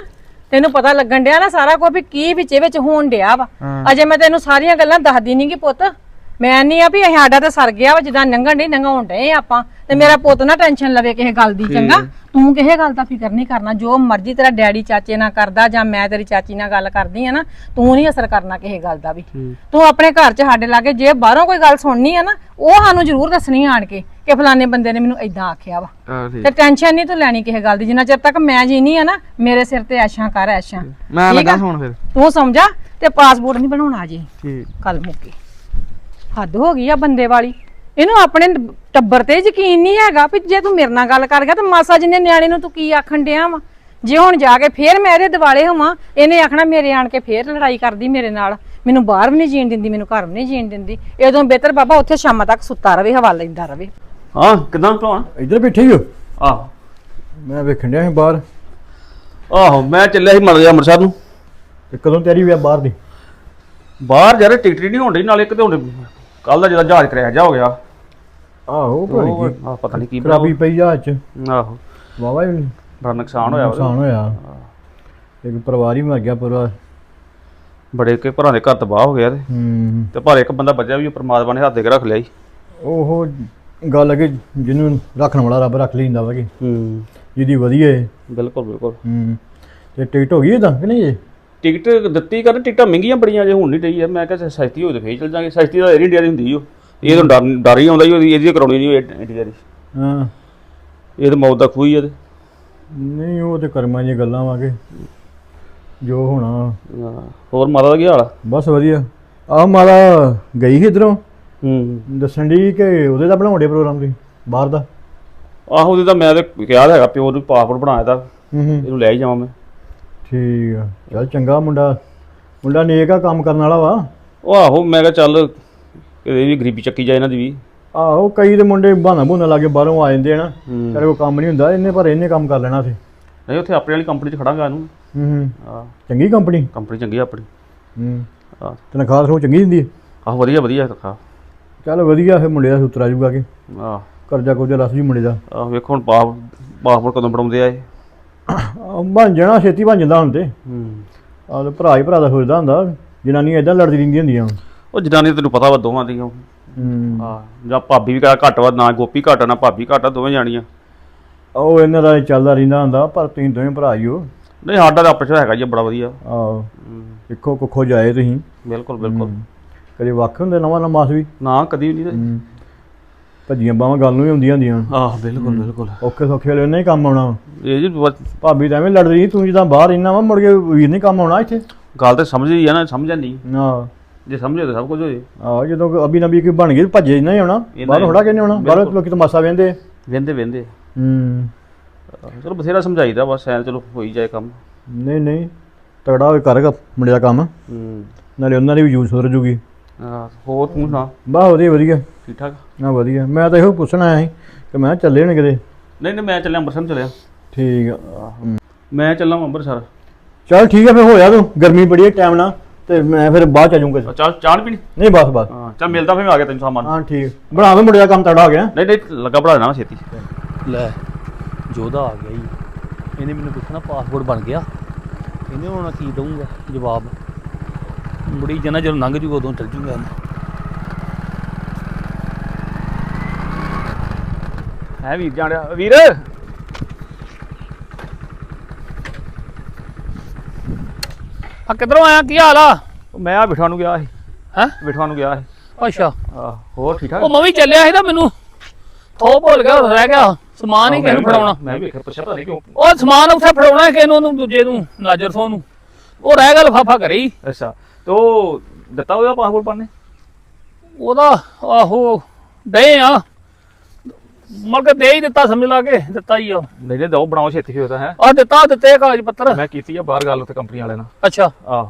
ਤੈਨੂੰ ਪਤਾ ਲੱਗਣ ਡਿਆ ਨਾ ਸਾਰਾ ਕੁਝ ਵੀ ਕੀ ਵਿੱਚੇ ਵਿੱਚ ਹੋਣ ਡਿਆ ਵਾ। ਹਾਂ। ਅਜੇ ਮੈਂ ਤੈਨੂੰ ਸਾਰੀਆਂ ਗੱਲਾਂ ਦੱਸਦੀ ਨਹੀਂਗੀ ਪੁੱਤ। ਮੈਂ ਨਹੀਂ ਆ ਵੀ ਅਸੀਂ ਸਾਡਾ ਤਾਂ ਸਰ ਗਿਆ ਵਾ ਜਿੱਦਾਂ ਨੰਗਣ ਨਹੀਂ ਨੰਗਾਉਣ ਡਏ ਆਪਾਂ। ਤੇ ਮੇਰਾ ਪੁੱਤ ਨਾ ਟੈਨਸ਼ਨ ਲਵੇ ਕਿਸੇ ਗੱਲ ਦੀ ਚੰਗਾ? ਤੂੰ ਕਿਸੇ ਗੱਲ ਦਾ ਫਿਕਰ ਨਹੀਂ ਕਰਨਾ। ਜੋ ਮਰਜ਼ੀ ਤੇਰਾ ਡੈਡੀ ਚਾਚੇ ਨਾਲ ਕਰਦਾ ਜਾਂ ਮੈਂ ਤੇਰੀ ਚਾਚੀ ਨਾਲ ਗੱਲ ਕਰਦੀ ਆ ਨਾ ਤੂੰ ਨਹੀਂ ਅਸਰ ਕਰਨਾ ਕਿਸੇ ਗੱਲ ਦਾ ਵੀ। ਤੂੰ ਆਪਣੇ ਘਰ 'ਚ ਸਾਡੇ ਲਾਗੇ ਜੇ ਬਾਹਰੋਂ ਕੋਈ ਗੱਲ ਸੁਣਨੀ ਆ ਨਾ ਉਹ ਸਾਨੂੰ ਜ਼ਰੂਰ ਦੱਸਣੀ ਆਣ ਕੇ ਕਿ ਫਲਾਣੇ ਬੰਦੇ ਨੇ ਮੈਨੂੰ ਇਦਾਂ ਆਖਿਆ ਵਾ। ਤੇ ਟੈਨਸ਼ਨ ਨਹੀਂ ਤੂੰ ਲੈਣੀ ਕਿਸੇ ਗੱਲ ਦੀ। ਜਿੰਨਾ ਚਿਰ ਤੱਕ ਮੈਂ ਜੀਨੀ ਆ ਨਾ ਮੇਰੇ ਸਿਰ ਤੇ ਐਸ਼ਾਂ ਕਰ ਐਸ਼ਾਂ। ਮੈਂ ਲੱਗਾ? ਸੁਣ ਫਿਰ। ਤੂੰ ਸਮਝਾ ਤੇ ਪਾਸਪੋਰਟ ਨਹੀਂ ਬਣਾਉਣਾ ਜੀ ਕੱਲ ਮੁੱਕੀ। ਹੱਦ ਹੋ ਗਈ ਆ ਬੰਦੇ ਵਾਲੀ। ਇਹਨੂੰ ਆਪਣੇ ਟੱਬਰ ਤੇ ਯਕੀਨ ਨਹੀਂ ਹੈਗਾ ਵੀ ਜੇ ਤੂੰ ਮੇਰੇ ਨਾਲ ਗੱਲ ਕਰ ਗਿਆ ਤਾਂ ਮਾਸਾ ਜਿੰਨੇ ਨਿਆਣੇ ਨੂੰ ਤੂੰ ਕੀ ਆਖਣ ਡਿਆ ਵਾ? ਜੇ ਹੁਣ ਜਾ ਕੇ ਫੇਰ ਮੈਂ ਇਹਦੇ ਦਿਵਾਲੇ ਹੋਵਾਂ ਇਹਨੇ ਆਖਣਾ ਮੇਰੇ ਆਣ ਕੇ ਫੇਰ ਲੜਾਈ ਕਰਦੀ ਮੇਰੇ ਨਾਲ। ਮੈਨੂੰ ਬਾਹਰ ਵੀ ਨਹੀਂ ਜੀਣ ਦਿੰਦੀ ਮੈਨੂੰ ਘਰ ਵੀ ਨਹੀਂ ਜੀਣ ਦਿੰਦੀ। ਇਦੋਂ ਬਿਹਤਰ ਬਾਬਾ ਉੱਥੇ ਸ਼ਾਮਾਂ ਤੱਕ ਸੁੱਤਾ ਰਵੇ ਹਵਾ ਲੈਂਦਾ ਰਵੇ। ਹਾਂ ਕਿਦਾਂ ਭਲਵਾਨ ਇੱਧਰ ਬੈਠੇ ਹੀ ਆਹੋ। ਮੈਂ ਵੇਖਣ ਡਿਆ ਸੀ ਬਾਹਰ। ਆਹੋ ਮੈਂ ਚੱਲਿਆ ਸੀ ਮਰ ਅੰਮ੍ਰਿਤਸਰ ਨੂੰ। ਤੇ ਕਦੋਂ ਤਿਆਰੀ ਹੋਈ ਆ ਬਾਹਰ ਦੀ? ਬਾਹਰ ਯਾਰ ਟਿਕਟ ਹੀ ਨਹੀਂ ਹੋਣ ਡਈ ਨਾਲੇ ਕਿਤੇ ਹੁਣ ਕੱਲ ਦਾ ਜਿਹੜਾ ਜਹਾਜ਼ ਕਰਿਆ ਜਾ ਹੋ ਗਿਆ। ਆਹੋ ਭਾਈ ਆਹ ਪਤਾ ਨਹੀਂ ਕੀ ਖਰਾਬੀ ਪਈ ਜਹਾਜ਼ ਚ ਆਹੋ। ਵਾਵਾ ਬੜਾ ਨੁਕਸਾਨ ਹੋਇਆ ਉਹਦਾ। ਨੁਕਸਾਨ ਹੋਇਆ। ਇੱਕ ਪਰਿਵਾਰ ਹੀ ਮਰ ਗਿਆ ਪੂਰਾ। ਬੜੇ ਕੇ ਭਰਾ ਦੇ ਘਰ ਤਬਾਹ ਹੋ ਗਿਆ ਤੇ। ਹੂੰ। ਤੇ ਪਰ ਇੱਕ ਬੰਦਾ ਬਚਿਆ ਵੀ ਉਹ ਪ੍ਰਮਾਤਮਾ ਨੇ ਹੱਥ ਦੇ ਕੇ ਰੱਖ ਲਿਆ ਜੀ ਉਹ ਗੱਲ ਹੈ ਕਿ ਜਿਹਨੂੰ ਰੱਖਣ ਵਾਲਾ ਰੱਬ ਰੱਖ ਲੈਂਦਾ ਵਾ ਕਿ ਹੂੰ। ਜਿਹਦੀ ਵਧੀਆ ਹੈ ਬਿਲਕੁਲ ਬਿਲਕੁਲ। ਹੂੰ। ਤੇ ਟਿਕਟ ਹੋ ਗਈ ਇਹਦਾ ਕਿ ਨਹੀਂ ਜੀ? ਟਿਕਟ ਦਿੱਤੀ ਕਰ ਟਿਕਟਾਂ ਮਹਿੰਗੀਆਂ ਬੜੀਆਂ ਜੇ ਹੁਣ ਨਹੀਂ ਰਹੀ ਹੈ ਮੈਂ ਕਿਹਾ ਸਸਤੀ ਹੋਵੇ ਤੇ ਫੇਰ ਚੱਲ ਜਾਾਂਗੇ। ਸਸਤੀ ਤਾਂ 에ਅਰ ਇੰਡੀਆ ਦੀ ਹੁੰਦੀ ਓ। ਇਹ ਤਾਂ ਡਰ ਡਰ ਹੀ ਆਉਂਦਾ ਜੀ ਉਹਦੀ ਇਹਦੀ ਕਰਾਉਣੀ ਨਹੀਂ ਇੰਡੀਆ ਦੀ। ਹਾਂ। ਇਹ ਤਾਂ ਮੌਤ ਦਾ ਖੂਹ ਤੇ ਨਹੀਂ ਉਹ ਤੇ ਕਰਮਾਂ ਦੀਆਂ ਗੱਲਾਂ ਵਾ ਕਿ। ਜੋ ਹੋਣਾ। ਹੋਰ ਮਾਤਾ ਦਾ ਕੀ ਹਾਲ ਆ? ਬਸ ਵਧੀਆ। ਆਹ ਮਾਲਾ ਗਈ ਸੀ ਇਧਰੋਂ। ਹੂੰ। ਦੱਸਣ ਦੀ ਕਿ ਉਹਦੇ ਦਾ ਬਣਾਉਂਦੇ ਪ੍ਰੋਗਰਾਮ ਤੁਸੀਂ ਬਾਹਰ ਦਾ। ਆਹੋ ਉਹਦੇ ਤਾਂ ਮੈਂ ਤੇ ਕਿਹਾ ਹੈਗਾ ਪਿਓ ਨੂੰ ਪਾਸਪੋਰਟ ਬਣਾਇਆ ਤਾਂ। ਇਹਨੂੰ ਲੈ ਹੀ ਜਾਵਾਂ ਮੈਂ। ਠੀਕ ਆ। ਚੱਲ ਚੰਗਾ ਮੁੰਡਾ। ਮੁੰਡਾ ਨੇਕ ਆ ਕੰਮ ਕਰਨ ਵਾਲਾ ਵਾ। ਉਹ ਆਹੋ ਮੈਂ ਕਿਹਾ ਚੱਲ ਕਿਤੇ ਵੀ ਗਰੀਬੀ ਚੱਕੀ ਜਾਏ ਇਹਨਾਂ ਦੀ ਵੀ। ਆਹੋ ਕਈ ਦੇ ਮੁੰਡੇ ਬਹਾਨਾ ਬੁਨਾ ਲਾ ਕੇ ਬਾਹਰੋਂ ਆ ਜਾਂਦੇ ਆ ਨਾ। ਹੂੰ। ਤੇਰੇ ਕੋਲ ਕੰਮ ਨਹੀਂ ਹੁੰਦਾ ਇਹਨੇ ਪਰ ਇਹਨੇ ਕੰਮ ਕਰ ਲੈਣਾ ਸੀ ਨਹੀਂ ਉੱਥੇ ਆਪਣੇ ਵਾਲੀ ਕੰਪਨੀ 'ਚ ਖੜਾਂਗਾ ਇਹਨੂੰ। ਹੂੰ ਹੂੰ। ਆ ਚੰਗੀ ਕੰਪਨੀ ਕੰਪਨੀ ਚੰਗੀ ਆ ਆਪਣੀ। ਹੂੰ। ਆ ਤਨਖਾਹ ਸੋ ਚੰਗੀ ਦਿੰਦੀ ਹੈ ਆਹ ਵਧੀਆ ਵਧੀਆ ਤਖਾ ਚੱਲ ਵਧੀਆ ਫਿਰ ਮੁੰਡੇ ਦਾ ਸੁਤਰਾ ਜੂਗਾ ਕਿ ਆ ਕਰਜ਼ਾ ਕੁਰਜ਼ਾ ਰਸ ਜੀ ਮੁੰਡੇ ਦਾ। ਆ ਵੇਖੋ ਹੁਣ ਪਾਸਪੋਰਟ ਕਦੋਂ ਬਣਾਉਂਦੇ ਆ ਇਹ। ਆਹ ਬਣ ਜਾਣਾ ਛੇਤੀ ਬਣ ਜਾਂਦਾ ਹੁਣ ਤੇ। ਹੂੰ। ਆਹ ਭਰਾ ਹੀ ਭਰਾ ਦਾ ਸੋਚਦਾ ਹੁੰਦਾ। ਜਨਾਨੀਆਂ ਇਦਾਂ ਲੜਦੀ ਰਹਿੰਦੀਆਂ ਹੁੰਦੀਆਂ। ਉਹ ਜਨਾਨੀ ਤੈਨੂੰ ਪਤਾ ਵਾ ਦੋਵਾਂ ਦੀਆਂ। ਹੂੰ। ਆ ਜਾਂ ਭਾਬੀ ਵੀ ਕਹਾ ਘੱਟ ਵਾ ਨਾ ਗੋਪੀ ਘੱਟ ਆ, ਨਾ ਭਾਬੀ ਘੱਟ ਆ ਦੋਵੇਂ ਜਾਣੀਆਂ। ਉਹ ਇਹਨਾਂ ਦਾ ਚੱਲਦਾ ਰਹਿੰਦਾ ਹੁੰਦਾ ਪਰ ਤੁਸੀਂ ਦੋਵੇਂ ਭਰਾ ਹੀ ਹੋ। ਨਹੀਂ ਸਾਡਾ ਤਾਂ ਆਪਸ 'ਚ ਹੈਗਾ ਜੀ ਬੜਾ ਵਧੀਆ। ਆਹੋ। ਹੂੰ, ਇੱਕੋ ਕੁੱਖੋ ਜਾਏ ਤੁਸੀਂ। ਬਿਲਕੁਲ ਬਿਲਕੁਲ। ਕਦੇ ਵੱਖ ਹੁੰਦੇ ਨਵਾਂ ਨਵਾਂ ਮਾਸ ਵੀ? ਨਾ ਕਦੀ ਵੀ ਨਹੀਂ। ਤੇ ਹੂੰ। ਭੱਜੀਆਂ ਬਾਵਾਂ ਗੱਲ ਨੂੰ ਵੀ ਹੁੰਦੀਆਂ ਹੁੰਦੀਆਂ। ਆਹ ਬਿਲਕੁਲ ਬਿਲਕੁਲ। ਔਖੇ ਸੌਖੇ ਵਾਲੇ ਉਹਨੇ ਹੀ ਕੰਮ ਆਉਣਾ। ਇਹ ਜੀ ਭਾਬੀ ਤਾਂ ਐਵੇਂ ਲੜਦੀ ਰਹੀ ਤੂੰ ਜਿੱਦਾਂ ਬਾਹਰ ਇੰਨਾ ਵਾ ਮੁੜ ਕੇ ਵੀਰ ਨਹੀਂ ਕੰਮ ਆਉਣਾ ਇੱਥੇ। ਗੱਲ ਤੇ ਸਮਝ ਹੀ ਆ ਨਾ ਸਮਝਣ ਨਹੀਂ ਆਹ। ਜੇ ਸਮਝੇ ਤਾਂ ਸਭ ਕੁਝ ਹੋ ਜੇ ਆਹ ਜਦੋਂ ਕੋਈ ਅਬੀ ਨਬੀ ਕੋਈ ਬਣ ਗਈ ਭੱਜੇ ਇੰਨਾ ਹੀ ਆਉਣਾ। ਬਾਹਰ ਹੀ ਥੋੜਾ ਕਿੰਨੇ ਆਉਣਾ? ਬਾਹਰ। ਲੋਕੀ ਤਮਾਸ਼ਾ ਵੇਂਦੇ ਵੇਂਦੇ ਵੇਂਦੇ ਹੂੰ। ਚਲੋ ਬਥੇਰਾ ਸਮਝਾਈਦਾ ਬਸ ਐ ਚਲੋ ਹੋਈ ਜਾਏ ਕੰਮ। ਨਹੀਂ ਨਹੀਂ ਤਗੜਾ ਹੋਏ ਕਰੇਗਾ ਮੁੰਡੇ ਦਾ ਕੰਮ। ਹੂੰ। ਨਾਲੇ ਉਹਨਾਂ ਦੀ ਵੀ ਯੂਜ਼ ਸੁਧਰ ਜੂਗੀ। ਆਹ, ਹੋਰ ਤੂੰ ਸੁਣਾ। ਬਾਹ ਵਧੀਆ ਵਧੀਆ। ਠੀਕ ਠਾਕ ਨਾ ਵਧੀਆ। ਮੈਂ ਤਾਂ ਇਹੋ ਪੁੱਛਣਾ ਆਇਆ ਸੀ ਕਿ ਮੈਂ ਕਿਹਾ ਚੱਲੇ ਹੋਣੇ ਕਿਤੇ? ਨਹੀਂ ਨਹੀਂ ਮੈਂ ਚੱਲਿਆ ਅੰਮ੍ਰਿਤਸਰ ਨੂੰ ਚੱਲਿਆ। ਠੀਕ ਆ। ਮੈਂ ਚੱਲਾਂ ਅੰਮ੍ਰਿਤਸਰ। ਚੱਲ ਠੀਕ ਆ ਫਿਰ ਹੋਇਆ ਤੂੰ। ਗਰਮੀ ਬੜੀ ਹੈ ਟਾਈਮ ਨਾਲ। ਤੇ ਮੈਂ ਫਿਰ ਬਾਅਦ ਚ ਆ ਜਾਊਂਗਾ। ਚਾਹ ਚਾਹ ਨੀ ਪੀਣੀ? ਨਹੀਂ ਬਸ ਬਸ। ਹਾਂ ਚੱਲ ਮਿਲਦਾ ਫਿਰ ਮੈਂ ਆ ਗਿਆ ਤੈਨੂੰ ਸਾਮਾਨ। ਹਾਂ ਠੀਕ। ਬਣਾ ਦੋ ਮੁੰਡੇ ਦਾ ਕੰਮ ਤੜਾ ਹੋ ਗਿਆ। ਨਹੀਂ ਨਹੀਂ ਲੱਗਾ ਬਣਾ ਦੇਣਾ ਮੈਂ ਛੇਤੀ। ਲੈ ਜੋਦਾ ਆ ਗਿਆ ਜੀ। ਇਹਨੇ ਮੈਨੂੰ ਪੁੱਛਣਾ ਪਾਸਪੋਰਟ ਬਣ ਗਿਆ। ਇਹਨੇ ਹੁਣ ਕੀ ਦਊਂਗਾ? ਜਵਾਬ। ਮੁੜੀ ਜਨਾ ਜਦੋਂ ਲੰਘ ਜੂਗਾ ਉਦੋਂ ਚੱਲ ਜੂਗਾ ਹੈ ਵੀਰ ਜਾਣਿਆ ਵੀਰ। ਆ ਕਿੱਧਰੋਂ ਆਇਆ? ਕੀ ਹਾਲ ਆ? ਮੈਂ ਆ ਬਿਠਾ ਨੂੰ ਗਿਆ ਸੀ। ਹੈ? ਬਿਠਾ ਨੂੰ ਗਿਆ ਸੀ। ਅੱਛਾ। ਆਹ ਹੋਰ ਠੀਕ ਠਾਕ? ਉਹ ਮੈਂ ਵੀ ਚੱਲਿਆ ਸੀ ਤਾਂ ਮੈਨੂੰ। ਥੋ ਭੁੱਲ ਗਿਆ ਰਹਿ ਗਿਆ। ਸਮਾਨ ਹੀ ਕਿਸੇ ਨੂੰ ਫੜਾਉਣਾ? ਮੈਂ ਵੀ ਵੇਖਿਆ ਪੁੱਛਿਆ ਪਤਾ ਨਹੀਂ ਕਿਉਂ। ਉਹ ਸਮਾਨ ਉੱਥੇ ਫੜਾਉਣਾ ਕਿਸੇ ਨੂੰ ਉਹਨੂੰ ਦੂਜੇ ਨੂੰ ਨਾਜਰ ਸੋਹ ਨੂੰ। ਉਹ ਰਹਿ ਗਿਆ ਲਫਾਫਾ ਘਰੇ ਹੀ। ਅੱਛਾ ਤੇ ਉਹ ਦਿੱਤਾ ਉਹਦਾ ਪਾਸਪੋਰਟ ਪਾਣੇ ਉਹਦਾ ਆਹੋ ਦੇ ਆ। ਕੇ ਦੇ ਹੀ ਦਿੱਤਾ ਸਮਝ ਲਾ ਕੇ ਦਿੱਤਾ ਹੀ ਆ। ਨਹੀਂ ਨਹੀਂ ਦੋ ਬਣਾਓ ਛੇਤੀ ਤਾਂ ਹੈ। ਆ ਦਿੱਤਾ ਦਿੱਤੇ ਕਾਗਜ਼ ਪੱਤਰ। ਮੈਂ ਕੀਤੀ ਆ ਬਾਹਰ ਗੱਲ ਉੱਥੇ ਕੰਪਨੀ ਵਾਲਿਆਂ ਨਾਲ। ਅੱਛਾ। ਆਹ।